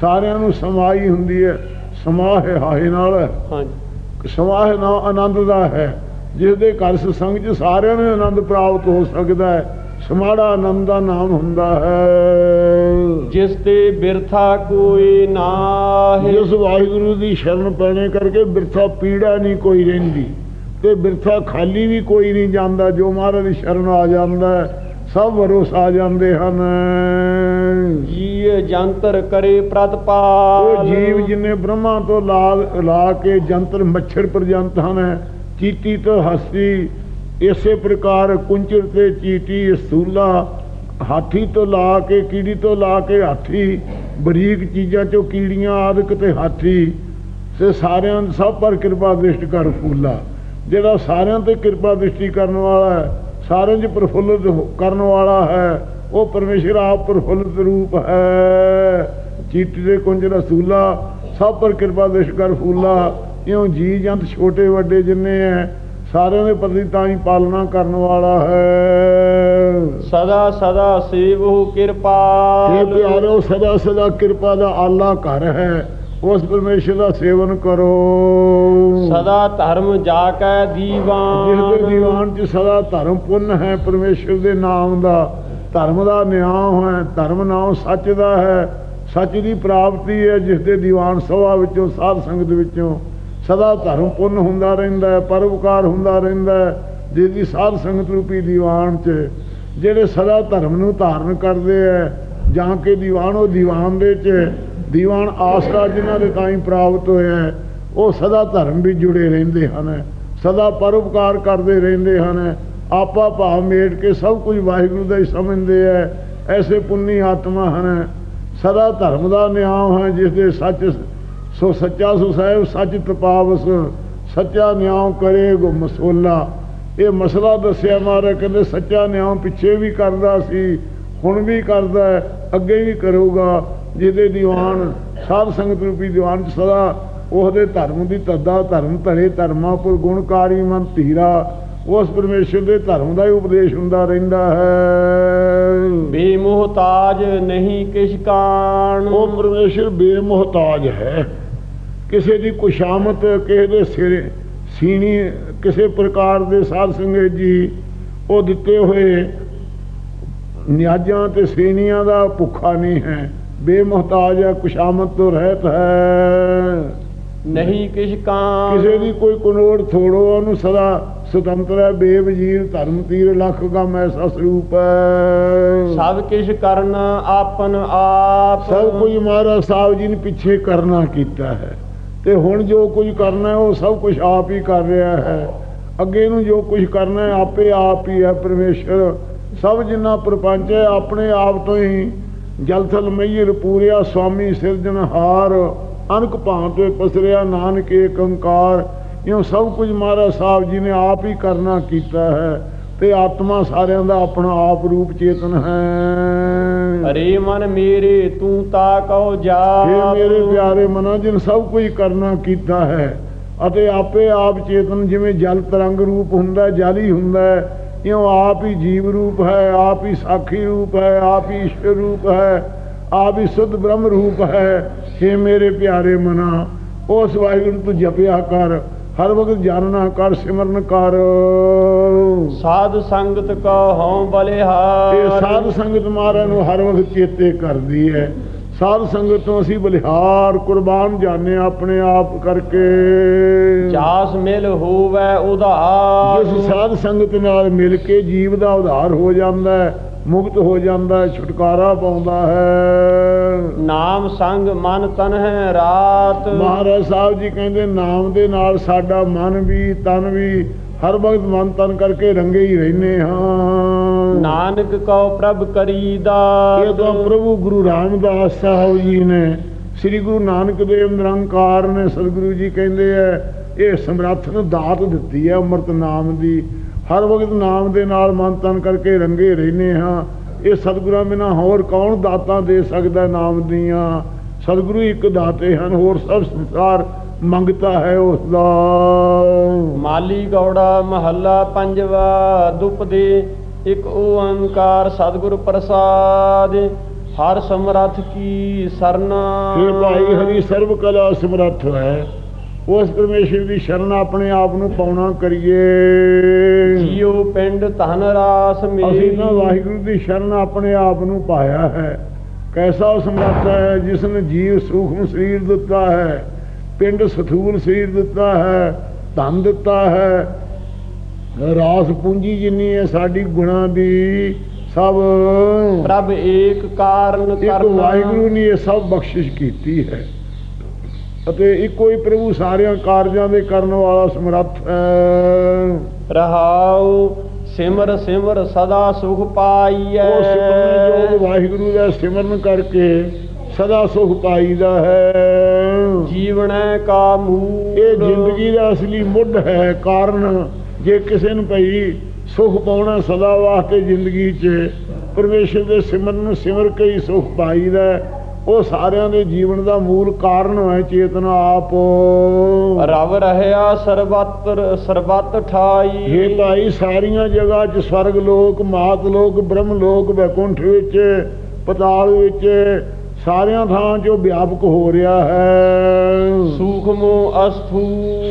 ਸਾਰਿਆਂ ਨੂੰ ਸਮਾਈ ਹੁੰਦੀ ਹੈ। ਸਮਾਹ ਹਾਏ ਨਾਲ। ਹੈ ਹਾਂਜੀ ਸਮਾਹ ਨਾ ਆਨੰਦ ਦਾ ਹੈ ਜਿਸ ਦੇ ਘਰ ਸਤਸੰਗ 'ਚ ਸਾਰਿਆਂ ਨੂੰ ਆਨੰਦ ਪ੍ਰਾਪਤ ਹੋ ਸਕਦਾ ਹੈ। ਸਮਾੜਾ ਆਨੰਦ ਦਾ ਨਾਮ ਹੁੰਦਾ ਹੈ। ਜਿਸ ਤੇ ਬਿਰਥਾ ਕੋਈ ਨਾਹੀ। ਜਿਸ ਵਾਹਿਗੁਰੂ ਦੀ ਸ਼ਰਨ ਪੈਣੇ ਕਰਕੇ ਬਿਰਥਾ ਪੀੜਾ ਨਹੀਂ ਕੋਈ ਰਹਿੰਦੀ ਤੇ ਬਿਰਥਾ ਖਾਲੀ ਵੀ ਕੋਈ ਨਹੀਂ ਜਾਂਦਾ ਜੋ ਮਹਾਰਾਜ ਦੀ ਸ਼ਰਨ ਆ ਜਾਂਦਾ ਹੈ, ਸਭ ਵਰੋਸ ਆ ਜਾਂਦੇ ਹਨ। ਜੰਤਰ ਕਰੇ ਪ੍ਰਤਪਾਲ। ਉਹ ਜੀਵ ਜਿਨੇ ਬ੍ਰਹਮਾ ਤੋਂ ਲਾ ਲਾ ਕੇ ਜੰਤਰ ਮੱਛਰ ਪ੍ਰਜੰਤ ਹਨ, ਚੀਟੀ ਤੋਂ ਹਸਤੀ, ਇਸੇ ਪ੍ਰਕਾਰ ਕੁੰਚਰ ਤੇ ਚੀਟੀ, ਸੂਲਾ, ਹਾਥੀ ਤੋਂ ਲਾ ਕੇ, ਕੀੜੀ ਤੋਂ ਲਾ ਕੇ ਹਾਥੀ, ਬਰੀਕ ਚੀਜ਼ਾਂ ਚੋਂ ਕੀੜੀਆਂ, ਆਦਿਕ ਤੇ ਹਾਥੀ, ਸੇ ਸਾਰਿਆਂ ਸਭ ਪਰ ਕਿਰਪਾ ਦ੍ਰਿਸ਼ਟ ਕਰ ਫੂਲਾ। ਜਿਹੜਾ ਸਾਰਿਆਂ ਤੇ ਕਿਰਪਾ ਦ੍ਰਿਸ਼ਟੀ ਕਰਨ ਵਾਲਾ ਹੈ, ਸਾਰਿਆਂ 'ਚ ਪ੍ਰਫੁੱਲਤ ਕਰਨ ਵਾਲਾ ਹੈ ਉਹ ਪਰਮੇਸ਼ਰ ਆਪ ਪ੍ਰਫੁੱਲਤ ਰੂਪ ਹੈ। ਚੀਟੀ ਦੇ ਕੁੰਜ ਰਸੂਲਾ ਸਭ ਪਰ ਕਿਰਪਾ ਦ੍ਰਿਸ਼ਟ ਕਰ ਫੂਲਾ। ਇਉਂ ਜੀ ਜੰਤ ਛੋਟੇ ਵੱਡੇ ਜਿੰਨੇ ਹੈ ਸਾਰਿਆਂ ਦੇ ਪ੍ਰਤੀ ਤਾਂ ਹੀ ਪਾਲਣਾ ਕਰਨ ਵਾਲਾ ਹੈ। ਸਦਾ ਸਦਾ ਸੇਵੋ ਇਹ ਕਿਰਪਾਲ ਪਿਆਰੋ ਸਦਾ ਸਦਾ ਕਿਰਪਾ ਦਾ ਆਲਾ ਘਰ ਹੈ। ਉਸ ਪਰਮੇਸ਼ਰ ਦਾ ਸੇਵਨ ਕਰੋ। ਸਦਾ ਧਰਮ ਜਾ ਕੇ ਜਿਸ ਦੀਵਾਨ ਦੇ ਦੀਵਾਨ 'ਚ ਸਦਾ ਧਰਮ ਪੁੰਨ ਹੈ ਪਰਮੇਸ਼ਰ ਦੇ ਨਾਮ ਦਾ ਧਰਮ ਦਾ ਨਿਆਂ ਹੈ, ਧਰਮ ਨਾਮ ਸੱਚ ਦਾ ਹੈ। ਸੱਚ ਦੀ ਪ੍ਰਾਪਤੀ ਹੈ, ਜਿਸ ਦੇ ਦੀਵਾਨ ਸਭਾ ਵਿੱਚੋਂ, ਸਾਧ ਸੰਗਤ ਵਿੱਚੋਂ ਸਦਾ ਧਰਮ ਪੁੰਨ ਹੁੰਦਾ ਰਹਿੰਦਾ ਹੈ, ਪਰਉਪਕਾਰ ਹੁੰਦਾ ਰਹਿੰਦਾ ਹੈ ਜਿਸ ਦੀ ਸਾਧ ਸੰਗਤ ਰੂਪੀ ਦੀਵਾਨ 'ਚ ਜਿਹੜੇ ਸਦਾ ਧਰਮ ਨੂੰ ਧਾਰਨ ਕਰਦੇ ਹੈ, ਜਾਂ ਕਿ ਦੀਵਾਨ ਉਹ ਦੀਵਾਨ ਦੇ 'ਚ, ਦੀਵਾਨ ਆਸਰਾ ਜਿਨ੍ਹਾਂ ਦੇ ਤਾਂ ਹੀ ਪ੍ਰਾਪਤ ਹੋਇਆ ਉਹ ਸਦਾ ਧਰਮ ਵੀ ਜੁੜੇ ਰਹਿੰਦੇ ਹਨ, ਸਦਾ ਪਰਉਪਕਾਰ ਕਰਦੇ ਰਹਿੰਦੇ ਹਨ ਆਪਾ ਭਾਵ ਮੇਟ ਕੇ ਸਭ ਕੁਝ ਵਾਹਿਗੁਰੂ ਦਾ ਹੀ ਸਮਝਦੇ ਐ। ਐਸੇ ਪੁੰਨੀ ਆਤਮਾ ਹਨ। ਸਦਾ ਧਰਮ ਦਾ ਨਿਆਂ ਹੈ, ਜਿਸ ਦੇ ਸੱਚ ਸੋ ਸੱਚਾ ਸੋ ਸਾਹਿਬ ਸੱਚ ਤਪਾਵਸ, ਸੱਚਾ ਨਿਆਂ ਕਰੇ ਗੋ ਮਸੋਲਾ। ਇਹ ਮਸਲਾ ਦੱਸਿਆ ਮਾਰਾ ਕਹਿੰਦੇ ਸੱਚਾ ਨਿਆਂ ਪਿੱਛੇ ਵੀ ਕਰਦਾ ਸੀ, ਹੁਣ ਵੀ ਕਰਦਾ ਅੱਗੇ ਵੀ ਕਰੂਗਾ। ਜਿਹਦੇ ਦੀਵਾਨ, ਸਾਧ ਸੰਗਤ ਰੂਪੀ ਦੀਵਾਨ ਚ ਸਦਾ, ਉਹਦੇ ਧਰਮ ਦੀ ਤੱਦਾ ਧਰਮ, ਧਰੇ ਧਰਮਾਂ ਪਰ ਗੁਣਕਾਰੀ ਮਨ ਧੀਰਾ। ਉਸ ਪਰਮੇਸ਼ਰ ਦੇ ਧਰਮ ਦਾ ਹੀ ਉਪਦੇਸ਼ ਹੁੰਦਾ ਰਹਿੰਦਾ ਹੈ। ਬੇਮੋਹਤਾਜ ਨਹੀਂ ਕਿਛ ਕਾਣ। ਉਹ ਪਰਮੇਸ਼ਰ ਬੇਮੁਹਤਾਜ ਹੈ। ਕਿਸੇ ਦੀ ਕੁਸ਼ਾਮਤ ਕਿਸੇ ਦੇ ਸਿਰ ਸੀਣੀ ਕਿਸੇ ਪ੍ਰਕਾਰ ਦੇ ਸਾਧ ਸੰਗਤ ਜੀ ਉਹ ਦਿੱਤੇ ਹੋਏ ਨਿਆਜਾਂ ਤੇ ਸੀਨੀਆਂ ਦਾ ਭੁੱਖਾ ਨਹੀਂ ਹੈ। ਬੇਮੁਹਤਾਜ ਹੈ ਕੁਸ਼ਾਮਤ ਤੋਂ ਰਹਿਤ ਹੈ। ਨਹੀਂ ਕਿਛ ਕਾਣ। ਕਿਸੇ ਦੀ ਕੋਈ ਕਨੋੜ ਥੋੜੋ ਉਹਨੂੰ ਸਦਾ ਸੁਤੰਤਰ ਹੈ ਬੇਵਜੀਰ ਧਰਮ ਤੀਰ ਲਖ ਗਮ ਐਸਾ ਸਰੂਪ ਹੈ। ਸਭ ਕਿਛ ਕਰਨ ਆਪਨ ਆਪ। ਸਭ ਕੁਝ ਮਹਾਰਾਜ ਸਾਹਿਬ ਜੀ ਨੇ ਪਿੱਛੇ ਕਰਨਾ ਕੀਤਾ ਹੈ। ਤੇ ਹੁਣ ਜੋ ਕੁਝ ਕਰਨਾ ਉਹ ਸਭ ਕੁਝ ਆਪ ਹੀ ਕਰ ਰਿਹਾ ਹੈ। ਅੱਗੇ ਨੂੰ ਜੋ ਕੁਝ ਕਰਨਾ ਹੈ ਆਪੇ ਆਪ ਹੀ ਹੈ ਪਰਮੇਸ਼ਰ। ਸਭ ਜਿੰਨਾ ਪ੍ਰਪੰਚ ਹੈ ਆਪਣੇ ਆਪ ਤੋਂ ਹੀ ਜਲਥਲ ਮਈਰ ਪੂਰਿਆ ਸੁਆਮੀ ਸਿਰਜਣਹਾਰ। ਅਨਕ ਭਾਂਤੇ ਪਸਰਿਆ ਨਾਨਕ ਏਕ ਓੰਕਾਰ। ਇਉਂ ਸਭ ਕੁਝ ਮਹਾਰਾਜ ਸਾਹਿਬ ਜੀ ਨੇ ਆਪ ਹੀ ਕਰਨਾ ਕੀਤਾ ਹੈ ਤੇ ਆਤਮਾ ਸਾਰਿਆਂ ਦਾ ਆਪਣਾ ਆਪ ਰੂਪ ਚੇਤਨ ਹੈ। ਹਰੇ ਮਨ ਮੇਰੇ ਤੂੰ ਤਾ ਕਉ ਜਾ। ਇਹ ਮੇਰੇ ਪਿਆਰੇ ਮਨਾਂ ਜਿਨ ਸਭ ਕੁਝ ਕਰਨਾ ਕੀਤਾ ਹੈ ਅਤੇ ਆਪੇ ਆਪ ਚੇਤਨ ਜਿਵੇਂ ਜਲ ਤਰੰਗ ਰੂਪ ਹੁੰਦਾ ਜਲ ਹੀ ਹੁੰਦਾ ਹੈ, ਇਉਂ ਆਪ ਹੀ ਜੀਵ ਰੂਪ ਹੈ ਆਪ ਹੀ ਸਾਖੀ ਰੂਪ ਹੈ ਆਪ ਹੀ ਈਸ਼ਵਰ ਰੂਪ ਹੈ ਆਪ ਹੀ ਸੁਧ ਬ੍ਰਹਮ ਰੂਪ ਹੈ। हे ਮੇਰੇ ਪਿਆਰੇ ਮਨਾਂ ਉਸ ਵਾਹਿਗੁਰੂ ਤੂੰ ਜਪਿਆ ਕਰ। ਹਰ ਵਕਤ ਜਾਣਨਾ ਕਰ ਸਿਮਰਨ ਕਰ। ਸਾਧ ਸੰਗਤ ਕੋ ਹਉ ਬਲਿਹਾਰ। ਇਹ ਸਾਧ ਸੰਗਤ ਮਹਾਰਾਜ ਨੂੰ ਹਰ ਵਕਤ ਚੇਤੇ ਕਰਦੀ ਹੈ। ਸਾਧ ਸੰਗਤ ਤੋਂ ਅਸੀਂ ਬਲਿਹਾਰ ਕੁਰਬਾਨ ਜਾਣੇ ਆਪਣੇ ਆਪ ਕਰਕੇ। ਜਾਸ ਮਿਲ ਹੋਵੇ ਉਧਾਰ। ਜਿਸ ਸਾਧ ਸੰਗਤ ਨਾਲ ਮਿਲ ਕੇ ਜੀਵ ਦਾ ਉਧਾਰ ਹੋ ਜਾਂਦਾ ਹੈ ਮੁਕਤ ਹੋ ਜਾਂਦਾ ਹੈ ਛੁਟਕਾਰਾ ਪਾਉਂਦਾ ਹੈ। ਨਾਮ ਸੰਗ ਮਨ ਤਨ ਹੈ ਰਾਤ। ਮਹਾਰਾਜ ਸਾਹਿਬ ਜੀ ਕਹਿੰਦੇ ਨਾਮ ਦੇ ਨਾਲ ਸਾਡਾ ਮਨ ਵੀ ਤਨ ਵੀ ਹਰ ਵਕਤ ਮਨ ਤਨ ਕਰਕੇ ਰੰਗੇ ਹੀ ਰਹਿੰਦੇ ਹਾਂ। ਨਾਨਕ ਕਉ ਪ੍ਰਭ ਕਰੀਦਾ ਇਹ ਤਾਂ ਪ੍ਰਭੂ ਗੁਰੂ ਰਾਮਦਾਸ ਸਾਹਿਬ ਜੀ ਨੇ ਸ੍ਰੀ ਗੁਰੂ ਨਾਨਕ ਦੇਵ ਨਿਰੰਕਾਰ ਨੇ ਸਤਿਗੁਰੂ ਜੀ ਕਹਿੰਦੇ ਐ ਇਹ ਸਮਰੱਥ ਨੂੰ ਦਾਤ ਦਿੱਤੀ ਹੈ ਅੰਮ੍ਰਿਤ ਨਾਮ ਦੀ। ਹਰ ਵਕਤ ਨਾਮ ਦੇ ਨਾਲ ਮਨ ਤਨ ਕਰਕੇ ਰੰਗੇ ਰਹਿੰਦੇ ਹਾਂ। ਇਹ ਸਤਿਗੁਰਾਂ ਬਿਨਾਂ ਹੋਰ ਕੌਣ ਦਾਤਾਂ ਦੇ ਸਕਦਾ ਨਾਮ ਦੀਆਂ? ਸਤਿਗੁਰੂ ਇੱਕ ਦਾਤੇ ਹਨ ਹੋਰ ਸਭ ਸੰਸਾਰ ਮੰਗਤਾ ਹੈ ਉਸ ਦਾ ਮਾਲੀ ਗੌੜਾ ਮਹੱਲਾ ਪੰਜਵਾ ਦੁਪ ਦੇ ਇੱਕ ਓੰਕਾਰ ਸਤਿਗੁਰ ਪ੍ਰਸਾਦ ਹਰ ਸਮਰੱਥ ਕੀ ਸਰਨਾ। ਇਹ ਭਾਈ ਹਰੀ ਸਰਬ ਕਲਾ ਸਮਰੱਥ ਹੈ। ਉਸ ਪਰਮੇਸ਼ਰ ਦੀ ਸ਼ਰਨ ਆਪਣੇ ਆਪ ਨੂੰ ਪਾਉਣਾ ਕਰੀਏ। ਜੀਉ ਪਿੰਡ ਧਨ ਰਾਸ ਮੇਰੀ। ਅਸੀਂ ਤਾਂ ਵਾਹਿਗੁਰੂ ਦੀ ਸ਼ਰਨ ਆਪਣੇ ਆਪ ਨੂੰ ਪਾਇਆ ਹੈ। ਕੈਸਾ ਸਮਰੱਥ ਹੈ ਜਿਸ ਨੇ ਜੀਵ ਸੂਖਮ ਸਰੀਰ ਦਿੱਤਾ ਹੈ ਪਿੰਡ ਸਥੂਲ ਸਰੀਰ ਦਿੱਤਾ ਹੈ ਧਨ ਦਿੱਤਾ ਹੈ। ਰਾਸ ਪੂੰਜੀ ਜਿੰਨੀ ਹੈ ਸਾਡੀ ਗੁਣਾ ਦੀ ਸਭ ਪ੍ਰਭ ਏਕ ਕਾਰਨ ਇੱਕ ਕਰਨਾ। ਵਾਹਿਗੁਰੂ ਨੇ ਇਹ ਸਭ ਬਖਸ਼ਿਸ਼ ਕੀਤੀ ਹੈ। ਅਤੇ ਇੱਕੋ ਹੀ ਪ੍ਰਭੂ ਸਾਰਿਆਂ ਕਾਰਜਾਂ ਦੇ ਕਰਨ ਵਾਲਾ ਸਮਰੱਥ ਹੈ। ਰਹਾਉ ਸਿਮਰ ਸਿਮਰ ਸਦਾ ਸੁਖ ਪਾਈਐ। ਉਹ ਸਿਮਰਨ ਜੋਗ ਵਾਹਿਗੁਰੂ ਦਾ ਸਿਮਰਨ ਕਰਕੇ ਸਦਾ ਸੁਖ ਪਾਈਦਾ ਹੈ। ਜੀਵਨੈ ਕਾ ਮੂਲ। ਇਹ ਜ਼ਿੰਦਗੀ ਦਾ ਅਸਲੀ ਮੁੱਢ ਹੈ। ਕਾਰਨ ਜੇ ਕਿਸੇ ਨੂੰ ਭਈ ਸੁਖ ਪਾਉਣਾ ਸਦਾ ਵਾਸਤੇ ਜ਼ਿੰਦਗੀ 'ਚ ਪਰਮੇਸ਼ਰ ਦੇ ਸਿਮਰਨ ਨੂੰ ਸਿਮਰ ਕੇ ਹੀ ਸੁਖ ਪਾਈਦਾ ਹੈ। ਉਹ ਸਾਰਿਆਂ ਦੇ ਜੀਵਨ ਦਾ ਮੂਲ ਕਾਰਨ ਹੈ ਚੇਤਨਾ ਆਪ। ਰਵ ਰਹਿਆ ਸਰਬਤਰ ਸਰਬਤ ਠਾਈ। ਇਹ ਭਾਈ ਸਾਰੀਆਂ ਜਗ੍ਹਾ 'ਚ ਸਵਰਗ ਲੋਕ ਮਾਤ ਲੋਕ ਬ੍ਰਹਮ ਲੋਕ ਵੈਕੁੰਠ ਵਿੱਚ ਪਤਾਲ ਵਿੱਚ ਸਾਰਿਆਂ ਥਾਂ 'ਚ ਵਿਆਪਕ ਹੋ ਰਿਹਾ ਹੈ। ਸੂਖਮੋ ਅਸਥੂ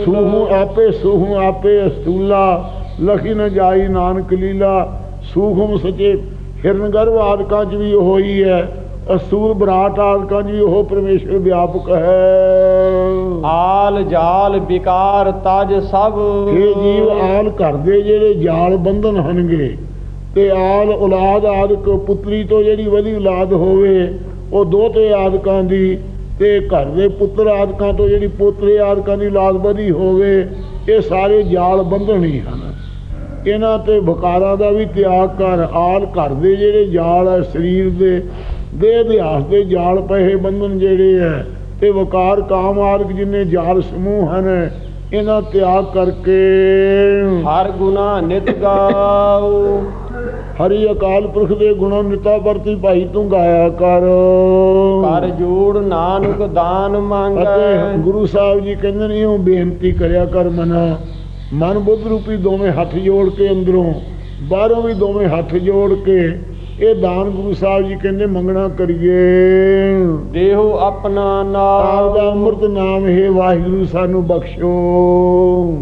ਸੂਹੂ ਆਪੇ ਸੂਹੂ ਆਪੇ ਅਸਤੂਲਾ ਲਖੀ ਨ ਜਾਈ ਨਾਨਕ ਲੀਲਾ। ਸੂਖਮ ਸਚੇ ਹਿਰਨ ਗਰਭ ਆਦਿਕਾਂ 'ਚ ਵੀ ਉਹ ਹੀ। ਹੈ ਅਸਤੂਲ ਬਰਾਟ ਆਦਿਕਾਂ ਵੀ ਉਹ ਪਰਮੇਸ਼ਰ ਵਿਆਪਕ ਹੈ। ਆਲ ਜਾਲ ਵਿਕਾਰ ਤਜ ਸਭ। ਇਹ ਜੀਵ ਆਲ ਘਰ ਦੇ ਜਿਹੜੇ ਜਾਲ ਬੰਧਨ ਹਨਗੇ ਤੇ ਆਲ ਔਲਾਦ ਆਦਿਕ ਪੁੱਤਰੀ ਤੋਂ ਜਿਹੜੀ ਵਧੀ ਔਲਾਦ ਹੋਵੇ ਉਹ ਦੋਤੇ ਆਦਿਕਾਂ ਦੀ ਤੇ ਘਰ ਦੇ ਪੁੱਤਰ ਆਦਿਕਾਂ ਤੋਂ ਜਿਹੜੀ ਪੋਤਰੇ ਆਦਿਕਾਂ ਦੀ ਔਲਾਦ ਵਧੀ ਹੋਵੇ ਇਹ ਸਾਰੇ ਜਾਲ ਬੰਧਨ ਹੀ ਹਨ। ਇਹਨਾਂ ਤੇ ਵਿਕਾਰਾਂ ਦਾ ਵੀ ਤਿਆਗ ਕਰ ਆਲ ਘਰ ਦੇ ਜਿਹੜੇ ਜਾਲ ਹੈ ਸਰੀਰ ਦੇ ਦੇ ਅਭਿਆਸ ਦੇ ਜਾਲ ਪਏ ਬੰਧਨ ਜਿਹੜੇ ਹੈ ਤੇ ਵਿਕਾਰ ਕਾਮ ਆਦਿਕ ਜਿੰਨੇ ਜਾਲ ਸਮੂਹ ਹਨ ਇਹਨਾਂ ਤਿਆਗ ਕਰਕੇ ਹਰ ਗੁਨਾ ਨਿਤ ਗਾਉ ਹਰੀ ਅਕਾਲ ਪੁਰਖ ਦੇ ਗੁਣਾਂ ਨਿਤਾ ਵਰਤੀ ਭਾਈ ਤੂੰ ਗਾਇਆ ਕਰ। ਕਰ ਜੋੜ ਨਾਨਕ ਦਾਨ ਅਤੇ ਮੰਗੈ ਗੁਰੂ ਸਾਹਿਬ ਜੀ ਕਹਿੰਦੇ ਨੇ ਉਹ ਬੇਨਤੀ ਕਰਿਆ ਕਰ ਮਨਾ। ਮਨ ਬੁੱਧ ਰੂਪੀ ਦੋਵੇਂ ਹੱਥ ਜੋੜ ਕੇ ਅੰਦਰੋਂ ਬਾਹਰੋਂ ਵੀ ਦੋਵੇਂ ਹੱਥ ਜੋੜ ਕੇ ਇਹ ਦਾਨ ਗੁਰੂ ਸਾਹਿਬ ਜੀ ਕਹਿੰਦੇ ਮੰਗਣਾ ਕਰੀਏ। ਦੇਹੋ ਆਪਣਾ ਨਾਮ। ਅੰਮ੍ਰਿਤ ਨਾਮ ਹੈ ਵਾਹਿਗੁਰੂ ਸਾਨੂੰ ਬਖਸ਼ੋ।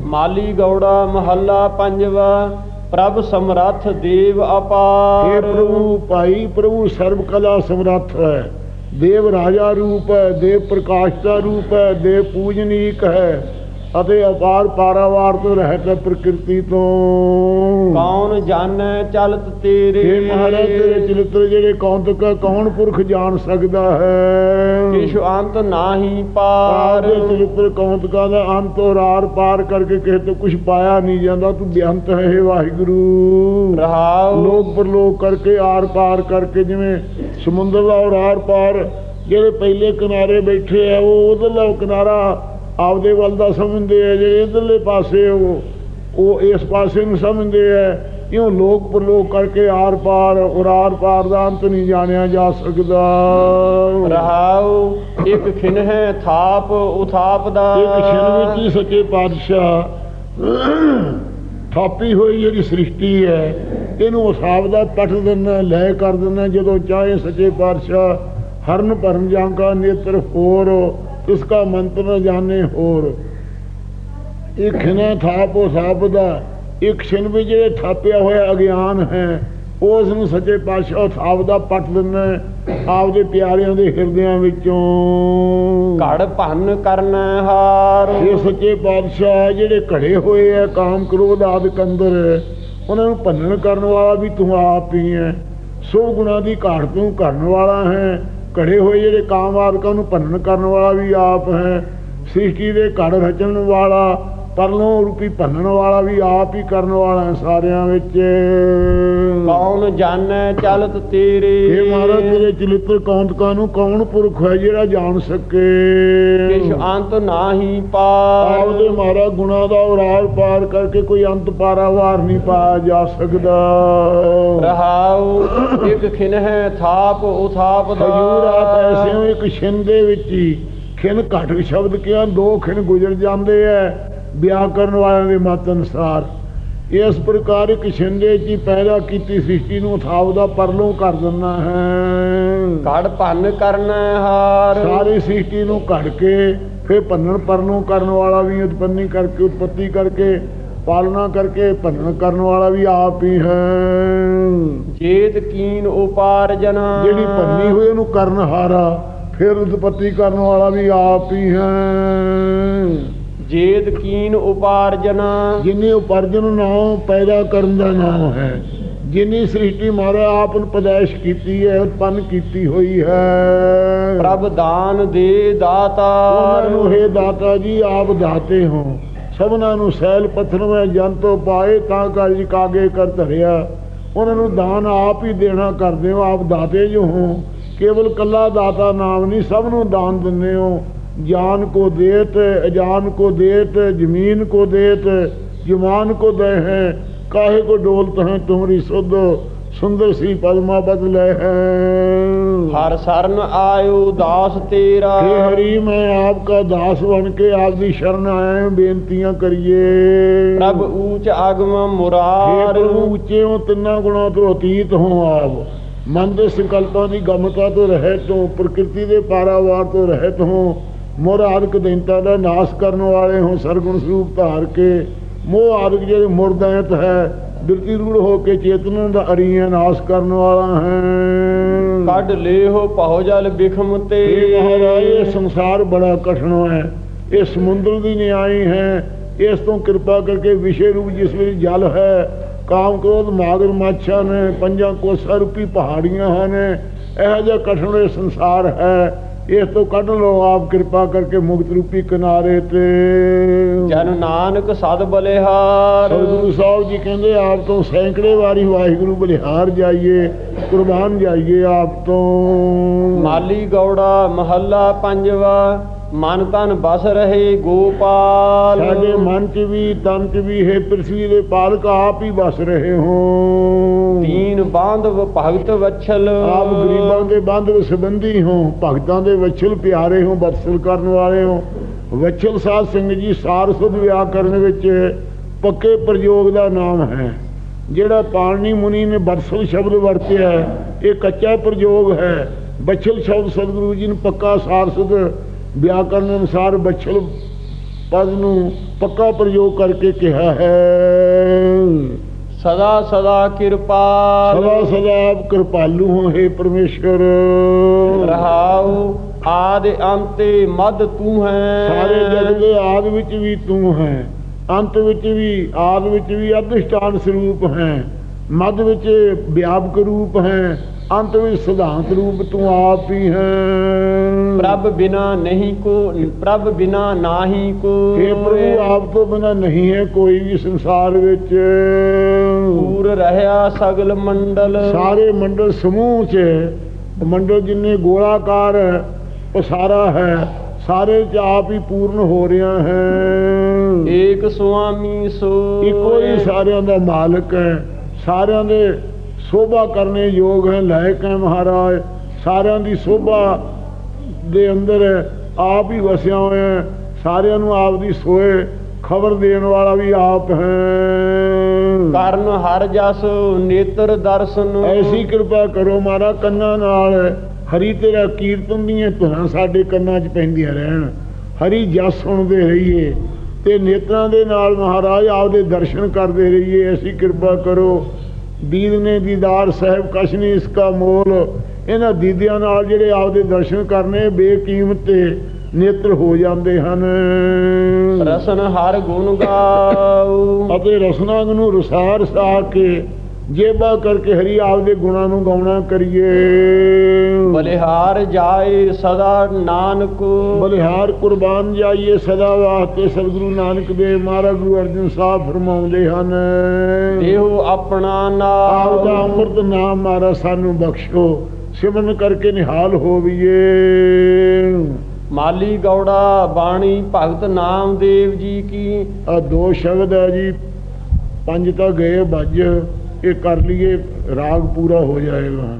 ਮਾਲੀ ਗੌੜਾ ਮਹੱਲਾ ਪੰਜਵਾ ਪ੍ਰਭ ਸਮਰੱਥ ਦੇਵ हे ਅਪਾਰ ਪ੍ਰਭੂ ਭਾਈ ਪ੍ਰਭੂ ਸਰਬ ਕਲਾ ਸਮਰੱਥ ਹੈ। ਦੇਵ ਰਾਜਾ ਰੂਪ ਹੈ ਦੇਵ ਪ੍ਰਕਾਸ਼ ਦਾ ਰੂਪ ਹੈ ਦੇਵ ਪੂਜਨੀਕ ਹੈ। ਅਤੇ ਅਪਾਰ ਪਾਰਾਵਾਰ ਤੋਂ ਰਹਿਤ ਹੈ ਪ੍ਰਕਿਰਤੀ ਤੋਂ। ਕੌਣ ਜਾਣੈ ਚਲਤ ਤੇਰੇ? ਇਹ ਮਹਾਰਾਜ ਤੇਰੇ ਚਰਿੱਤਰ ਜਿਹੜੇ ਕੌਂਤਕ ਹੈ, ਕੌਣ ਪੁਰਖ ਜਾਣ ਸਕਦਾ ਹੈ? ਕਿਛ ਅੰਤ ਨਾਹੀ ਪਾਰ। ਪਾਰ ਦੇ ਚਰਿੱਤਰ ਕੌਂਤਕਾਂ ਦਾ ਅੰਤ ਔਰ ਆਰ ਪਾਰ ਕਰਕੇ ਕਿਸੇ ਤੋਂ ਕੁਝ ਪਾਇਆ ਨਹੀਂ ਜਾਂਦਾ ਤੂੰ ਬੇਅੰਤ ਹੈ ਇਹ ਵਾਹਿਗੁਰੂ। ਰਹਾਉ ਲੋਕ ਪਰਲੋਕ ਕਰਕੇ ਆਰ ਪਾਰ ਕਰਕੇ ਜਿਵੇਂ ਸਮੁੰਦਰ ਦਾ ਔਰ ਆਰ ਪਾਰ ਜਿਹੜੇ ਪਹਿਲੇ ਕਿਨਾਰੇ ਬੈਠੇ ਆ ਉਹ ਉਧਰਲਾ ਕਿਨਾਰਾ ਆਪਦੇ ਵੱਲ ਦਾ ਸਮਝਦੇ ਆ ਜਿਹੜੇ ਇਧਰਲੇ ਪਾਸੇ ਉਹ ਉਹ ਇਸ ਪਾਸੇ ਨੂੰ ਸਮਝਦੇ ਆ ਇਉਂ ਲੋਕ ਪਰਲੋਕ ਕਰਕੇ ਆਰ ਪਾਰ ਔਰ ਆਰ ਪਾਰ ਦਾ ਅੰਤ ਨਹੀਂ ਜਾਣਿਆ ਜਾ ਸਕਦਾ। ਰਹਾਉ ਇੱਕ ਖਿਨ ਹੈ ਥਾਪ ਉਥਾਪ ਦਾ। ਇੱਕ ਛਿਨ ਵਿੱਚ ਹੀ ਸੱਚੇ ਪਾਤਸ਼ਾਹ ਥਾਪੀ ਹੋਈ ਜਿਹੜੀ ਸ੍ਰਿਸ਼ਟੀ ਹੈ ਇਹਨੂੰ ਉਸਾਬ ਦਾ ਪੱਟ ਦਿੰਦਾ ਲੈ ਕਰ ਦਿੰਦਾ ਜਦੋਂ ਚਾਹੇ ਸੱਚੇ ਪਾਤਸ਼ਾਹ ਹਰਨ ਭਰਨ ਜਾਂਕਾ ਨੇਤਰ ਹੋਰ ਇਸ ਕਾ ਮੰਤਰ ਨ ਜਾਣੇ ਹੋਰ। ਇਹ ਖਿਨਾ ਥਾਪ ਉਸਾਬ ਦਾ ਇੱਕ ਛਿਨ ਵਿੱਚ ਜਿਹੜੇ ਥਾਪਿਆ ਹੋਇਆ ਅਗਿਆਨ ਹੈ ਉਸ ਨੂੰ ਸੱਚੇ ਪਾਤਸ਼ਾਹ ਥਾਪ ਦਾ ਪੱਟ ਦਿੰਦਾ ਆਪਦੇ ਪਿਆਰਿਆਂ ਦੇ ਹਿਰਦਿਆਂ ਵਿੱਚੋਂ। ਘੜ ਭੰਨ ਕਰਨਾ ਹਾਰ। ਇਹ ਸੱਚੇ ਪਾਤਸ਼ਾਹ ਜਿਹੜੇ ਘੜੇ ਹੋਏ ਆ ਕਾਮ ਕ੍ਰੋਧ ਆਦਿ ਅੰਦਰ ਉਹਨਾਂ ਨੂੰ ਭੰਨਣ ਕਰਨ ਵਾਲਾ ਵੀ ਤੂੰ ਆਪ ਹੀ ਹੈ। ਸੋ ਗੁਣਾ ਦੀ ਘਾਟ ਤੂੰ ਕਰਨ ਵਾਲਾ ਹੈ। ਘੜੇ ਹੋਏ ਜਿਹੜੇ ਕਾਮ ਆਦਿਕਾਂ ਨੂੰ ਭੰਨਣ ਕਰਨ ਵਾਲਾ ਵੀ ਆਪ ਹੈ, ਸ੍ਰਿਸ਼ਟੀ ਦੇ ਘੜ ਰਚਣ ਵਾਲਾ ਪਰਲੋਂ ਰੂਪੀ ਭੰਨਣ ਵਾਲਾ ਵੀ ਆਪ ਹੀ ਕਰਨ ਵਾਲਾ ਹੈ ਸਾਰਿਆਂ ਵਿੱਚ। ਕੌਣ ਜਾਣੈ ਚਲਤ ਤੇਰੇ? ਇਹ ਮਹਾਰਾਜ ਤੇਰੇ ਚਲਿੱਤਰ ਕੌਂਤਕਾਂ ਨੂੰ ਕੌਣ ਪੁਰਖ ਹੈ ਜਿਹੜਾ ਜਾਣ ਸਕੇ? ਕਿਛ ਅੰਤ ਨਾਹੀ ਪਾਰ। ਆਪਦੇ ਮਾਰਾ ਗੁਣਾ ਦਾ ਉਰਾਰ ਪਾਰ ਕਰਕੇ ਕੋਈ ਅੰਤ ਪਾਰਾਵਾਰ ਨਹੀਂ ਪਾਇਆ ਜਾ ਸਕਦਾ। ਰਹਾਉ ਇੱਕ ਖਿਨ ਹੈ ਥਾਪ ਉਥਾਪ ਦਾ। ਹਜੂਰ ਹੋ ਇੱਕ ਛਿੰਨ ਦੇ ਵਿੱਚ ਹੀ। ਖਿਨ ਘਟ ਸ਼ਬਦ ਕਿਹਾ ਦੋ ਖਿਨ ਗੁਜ਼ਰ ਜਾਂਦੇ ਐ। ਵਿਆਹ ਕਰਨ ਵਾਲਿਆਂ ਦੇ ਮਤ ਅਨੁਸਾਰ ਇਸ ਪ੍ਰਕਾਰ ਇੱਕ ਛਿੰਨ ਦੇ 'ਚ ਪੈਦਾ ਕੀਤੀ ਸ੍ਰਿਸ਼ਟੀ ਨੂੰ ਥਾਪ ਦਾ ਪਰਲੋਂ ਕਰ ਦਿੰਦਾ ਹੈ। ਘੜ ਭੰਨ ਕਰਨਾ ਹਾਰ। ਸਾਰੀ ਸ੍ਰਿਸ਼ਟੀ ਨੂੰ ਘੜ ਕੇ ਫਿਰ ਭੰਨਣ ਪਰਨੋਂ ਕਰਨ ਵਾਲਾ ਵੀ ਉਤਪੰਨੀ ਕਰਕੇ ਉਤਪਤੀ ਕਰਕੇ ਪਾਲਣਾ ਕਰਕੇ ਭੰਨਣ ਕਰਨ ਵਾਲਾ ਵੀ ਆਪ ਹੀ ਹੈ। ਜੇਤ ਕੀਨ ਉਪਾਰਜਨ ਜਿਹੜੀ ਭੰਨੀ ਹੋਈ ਉਹਨੂੰ ਕਰਨ ਹਾਰਾ ਫਿਰ ਉਤਪਤੀ ਕਰਨ ਵਾਲਾ ਵੀ ਆਪ ਹੀ ਹੈ। ਜੇਤ ਕੀਨ ਉਪਾਰਜਨ। ਜਿਨੇ ਉਪਰਜਨ ਨਾਮ ਪੈਦਾ ਕਰਨ ਦਾ ਨਾਮ ਹੈ। ਜਿਨੀ ਸ੍ਰਿਸ਼ਟੀ ਮਾਰਾ ਆਪ ਨੂੰ ਪਦਾਇਸ਼ ਕੀਤੀ ਹੈ ਉਤਪੰਨ ਕੀਤੀ ਹੋਈ ਹੈ। ਪ੍ਰਭ ਦਾਨ ਦੇ ਉਹਨਾਂ ਦਾਤਾਰ ਨੂੰ ਹੈ ਦਾਤਾ ਜੀ ਆਪ ਦਾਤੇ ਹੋ। ਸਭਨਾਂ ਨੂੰ ਸੈਲ ਪੱਥਰ ਵਿੱਚ ਜੰਤੋ ਪਾਏ ਤਾਂ ਕਾਜੀ ਕਾਗੇ ਕਰ ਧਰਿਆ। ਉਹਨਾਂ ਨੂੰ ਦਾਨ ਆਪ ਹੀ ਦੇਣਾ ਕਰਦੇ ਹੋ ਆਪ ਦਾਤੇ ਜੋ ਹੋ। ਕੇਵਲ ਕੱਲਾ ਦਾਤਾ ਨਾਮ ਨਹੀਂ ਸਭ ਨੂੰ ਦਾਨ ਦਿੰਦੇ ਹੋ। ਜਾਨ ਕੋ ਦੇਤ ਅਜਾਨ ਕੋ ਦੇਤ ਜ਼ਮੀਨ ਕੋ ਦੇਤ ਜਮਾਨ ਕੋ ਦੇ ਹੈ ਕਾਹੇ ਕੋ ਡੋਲਤ ਹੈ ਤੁਮਰੀ ਸੁਧ ਸੁੰਦਰ ਸੀ ਪਦਮਾ ਬਦਲੇ ਹੈ ਹਰ ਸਰਨ ਆਇਓ ਦਾਸ ਤੇਰਾ हे हरि मैं आपका दास बन के आपकी शरण आया हूं ਬੇਨਤੀਆਂ ਕਰੀਏ ਪ੍ਰਭ ਊਚ ਅਗਮ हे ਮੁਰਾਰ ਪ੍ਰਭੂ ਉੱਚੇ ਹੋ ਤਿੰਨਾਂ ਗੁਣਾਂ ਤੋਂ ਅਤੀਤ ਹੋ ਆਪ ਮਨ ਦੇ ਸੰਕਲਪਾਂ ਦੀ ਗਮਤਾ ਤੋਂ ਰਹਿਤ ਹੋ ਪ੍ਰਕਿਰਤੀ ਦੇ ਪਾਰਾਵਾਰ ਤੋਂ ਰਹਿਤ ਹੋ ਮੋਹ ਆਦਿਕ ਦੈਂਤਾਂ ਦਾ ਨਾਸ਼ ਕਰਨ ਵਾਲੇ ਹੋ ਸਰਗੁਣ ਸਰੂਪ ਧਾਰ ਕੇ ਮੋਹ ਆਦਿਕ ਜਿਹੜੇ ਮੁਰਦੈਤ ਹੈ ਬਿਰਤੀ ਰੂੜ ਹੋ ਕੇ ਚੇਤਨਾ ਦਾ ਅਰੀਆਂ ਨਾਸ਼ ਕਰਨ ਵਾਲਾ ਹੈ। ਕੱਢ ਲੇਹੋ ਪਹੁ ਜਲ ਬਿਖਮ ਤੇ। ਇਹ ਮਹਾਰਾਜ ਇਹ ਸੰਸਾਰ ਬੜਾ ਕਠਿਨ ਹੈ। ਇਹ ਸਮੁੰਦਰ ਦੀ ਨਿਆਈ ਹੈ। ਇਸ ਤੋਂ ਕਿਰਪਾ ਕਰਕੇ ਵਿਸ਼ੇ ਰੂਪ ਜਿਸ ਵਿੱਚ ਜਲ ਹੈ ਕਾਮ ਕ੍ਰੋਧ ਮਾਗਰ ਮਾਛਾ ਨੇ ਪੰਜਾਂ ਕੋਸਾ ਰੂਪੀ ਪਹਾੜੀਆਂ ਹਨ। ਇਹੋ ਜਿਹਾ ਕਠਿਨ ਸੰਸਾਰ ਹੈ। ਇਸ ਤੋਂ ਕੱਢ ਲਓ ਆਪ ਕਿਰਪਾ ਕਰਕੇ ਮੁਕਤ ਰੂਪੀ ਕਿਨਾਰੇ ਤੇ। ਜਨ ਨਾਨਕ ਸਦ ਬਲਿਹਾਰ। ਸਤਿਗੁਰੂ ਸਾਹਿਬ ਜੀ ਕਹਿੰਦੇ ਆਪ ਤੋਂ ਸੈਂਕੜੇ ਵਾਰੀ ਵਾਹਿਗੁਰੂ ਬਲਿਹਾਰ ਜਾਈਏ ਕੁਰਬਾਨ ਜਾਈਏ ਆਪ ਤੋਂ। ਮਾਲੀ ਗੌੜਾ ਮਹੱਲਾ ਪੰਜਵਾ। ਮਨ ਤਨ ਬਸ ਰਹੇ ਗੋਪਾਲ। ਸਾਡੇ ਮਨ ਚ ਵੀ ਤਨ ਚ ਵੀ ਹੈ ਪ੍ਰਥਵੀ ਦੇ ਪਾਲਕ ਆਪ ਹੀ ਵਸ ਰਹੇ ਹੋ। ਤੀਨ ਬਾਂਧਵ ਭਗਤ ਵਛਲ। ਆਪ ਗਰੀਬਾਂ ਦੇ ਬੰਧਵ ਸੰਬੰਧੀ ਹੋ ਭਗਤਾਂ ਦੇ ਵਛਲ ਪਿਆਰੇ ਹੋ ਬਰਸਲ ਕਰਨ ਵਾਲੇ ਹੋ। ਵਛਲ ਸਾਧ ਸਿੰਘ ਜੀ ਸਾਰ ਸੁਧ ਵਿਆਕਰਨ ਵਿੱਚ ਪੱਕੇ ਪ੍ਰਯੋਗ ਦਾ ਨਾਮ ਹੈ। ਜਿਹੜਾ ਪਾਣਨੀ ਮੁਨੀ ਨੇ ਬਰਸਲ ਸ਼ਬਦ ਵਰਤਿਆ ਹੈ, ਇਹ ਕੱਚਾ ਪ੍ਰਯੋਗ ਹੈ। ਬਛਲ ਸ਼ਬਦ ਸਤਿਗੁਰੂ ਜੀ ਨੇ ਪੱਕਾ ਸਾਰ ਸੁਧ ਵਿਆਕਰਨ ਅਨੁਸਾਰ ਬਛਲ ਪਦ ਨੂੰ ਪੱਕਾ ਪ੍ਰਯੋਗ ਕਰਕੇ ਕਿਹਾ ਹੈ। ਸਦਾ ਸਦਾ ਕਿਰਪਾਲ। ਸਦਾ ਸਦਾ ਆਪ ਕਿਰਪਾਲੂ ਹੋ ਹੈ ਪਰਮੇਸ਼ਰ ਰਹਾਉ ਆਦ ਅੰਤੇ ਮਦ ਤੂੰ ਹੈ। ਸਾਰੇ ਜਗ ਦੇ ਆਦ ਵਿੱਚ ਵੀ ਤੂੰ ਹੈ। ਅੰਤ ਵਿੱਚ ਵੀ ਆਦ ਵਿੱਚ ਵੀ ਅਧਿਸ਼ਟਾਨ ਸਰੂਪ ਹੈ। ਮੱਧ ਵਿੱਚ ਵਿਆਪਕ ਰੂਪ ਹੈ। ਅੰਤ ਵਿੱਚ ਸਿਧਾਂਤ ਰੂਪ ਤੂੰ ਆਪ ਹੀ ਹੈ। ਪ੍ਰਭ ਬਿਨਾ ਨਹੀਂ ਕੋ ਪ੍ਰਭ ਬਿਨਾ ਨਾਹੀ ਕੋ। ਇਹ ਪ੍ਰਭੂ ਆਪ ਤੋਂ ਬਿਨਾ ਨਹੀਂ ਹੈ ਕੋਈ ਵੀ ਸੰਸਾਰ ਵਿੱਚ। ਪੂਰ ਰਹਿਆ ਸਗਲ ਮੰਡਲ। ਸਾਰੇ ਮੰਡਲ ਸਮੂਹ ਚ ਮੰਡਲ ਜਿੰਨੇ ਗੋਲਾਕਾਰ ਹੈ, ਉਹ ਸਾਰਾ ਹੈ। ਸਾਰੇ ਚ ਆਪ ਹੀ ਪੂਰਨ ਹੋ ਰਿਹਾ ਹੈ। ਏਕ ਸੁਆਮੀ ਸੋ ਇੱਕੋ ਹੀ। ਸਾਰਿਆਂ ਦਾ ਮਾਲਕ ਹੈ। ਸਾਰਿਆਂ ਦੇ ਸੋਭਾ ਕਰਨੇ ਯੋਗ ਹੈ ਲਾਇਕ ਹੈ ਮਹਾਰਾਜ। ਸਾਰਿਆਂ ਦੀ ਸੋਭਾ ਦੇ ਅੰਦਰ ਆਪ ਹੀ ਵਸਿਆ ਹੋਇਆ ਹੈ। ਸਾਰਿਆਂ ਨੂੰ ਆਪ ਦੀ ਸੋਏ ਖਬਰ ਦੇਣ ਵਾਲਾ ਵੀ ਆਪ ਹੈ। ਕਰਨ ਹਰ ਜਸ ਨੇਤਰ ਦਰਸ਼ਨ। ਐਸੀ ਕਿਰਪਾ ਕਰੋ ਮਾਰਾ ਕੰਨਾਂ ਨਾਲ। ਹਰੀ ਤੇਰਾ ਕੀਰਤਨ ਦੀਆਂ ਧੁਨਾਂ ਸਾਡੇ ਕੰਨਾਂ 'ਚ ਪੈਂਦੀਆਂ ਰਹਿਣ। ਹਰੀ ਜਸ ਸੁਣਦੇ ਰਹੀਏ ਤੇ ਨੇਤਰਾਂ ਦੇ ਨਾਲ ਮਹਾਰਾਜ ਆਪਦੇ ਦਰਸ਼ਨ ਕਰਦੇ ਰਹੀਏ। ਐਸੀ ਕਿਰਪਾ ਕਰੋ। ਦੀਦ ਨੇ ਦੀਦਾਰ ਸਾਹਿਬ ਕਛ ਨਹੀਂ ਇਸਕਾ ਮੋਲ। ਇਹਨਾਂ ਦੀਦਿਆਂ ਨਾਲ ਜਿਹੜੇ ਆਪਦੇ ਦਰਸ਼ਨ ਕਰਨੇ ਬੇਕੀਮਤ ਤੇ ਨੇਤਰ ਹੋ ਜਾਂਦੇ ਹਨ। ਰਸਨ ਹਰ ਗੁਣ ਗਾਉ ਅਤੇ ਰਸਨਾਂਗ ਨੂੰ ਰਸਾਰ ਸਾ ਕੇ ਜੇਬਾ ਕਰਕੇ ਹਰੀ ਆਪਦੇ ਗੁਣਾਂ ਨੂੰ ਗਾਉਣਾ ਕਰੀਏ। ਬਲਿਹਾਰ ਜਾਏ ਸਦਾ ਨਾਨਕ। ਬਲਿਹਾਰ ਕੁਰਬਾਨ ਜਾਈਏ ਸਦਾ ਵਾਸਤੇ ਸਤਿਗੁਰੂ ਨਾਨਕ ਦੇਵ ਮਹਾਰਾਜ ਗੁਰੂ ਅਰਜਨ ਸਾਹਿਬ ਫਰਮਾਉਂਦੇ ਹਨ। ਦੇਹੋ ਆਪਣਾ ਆਪ ਦਾ ਨਾਮ ਅੰਮ੍ਰਿਤ ਨਾਮ ਮਾਰਾ ਸਾਨੂੰ ਬਖਸ਼ੋ ਸਿਮਰਨ ਕਰਕੇ ਨਿਹਾਲ ਹੋਵੀਏ। ਮਾਲੀ ਗੌੜਾ ਬਾਣੀ ਭਗਤ ਨਾਮਦੇਵ ਜੀ ਕੀ। ਆ ਦੋ ਸ਼ਬਦ ਹੈ ਜੀ ਪੰਜ ਤਾਂ ਗਏ ਵੱਜ। ਇਹ ਕਰ ਲਈਏ ਰਾਗ ਪੂਰਾ ਹੋ ਜਾਏਗਾ।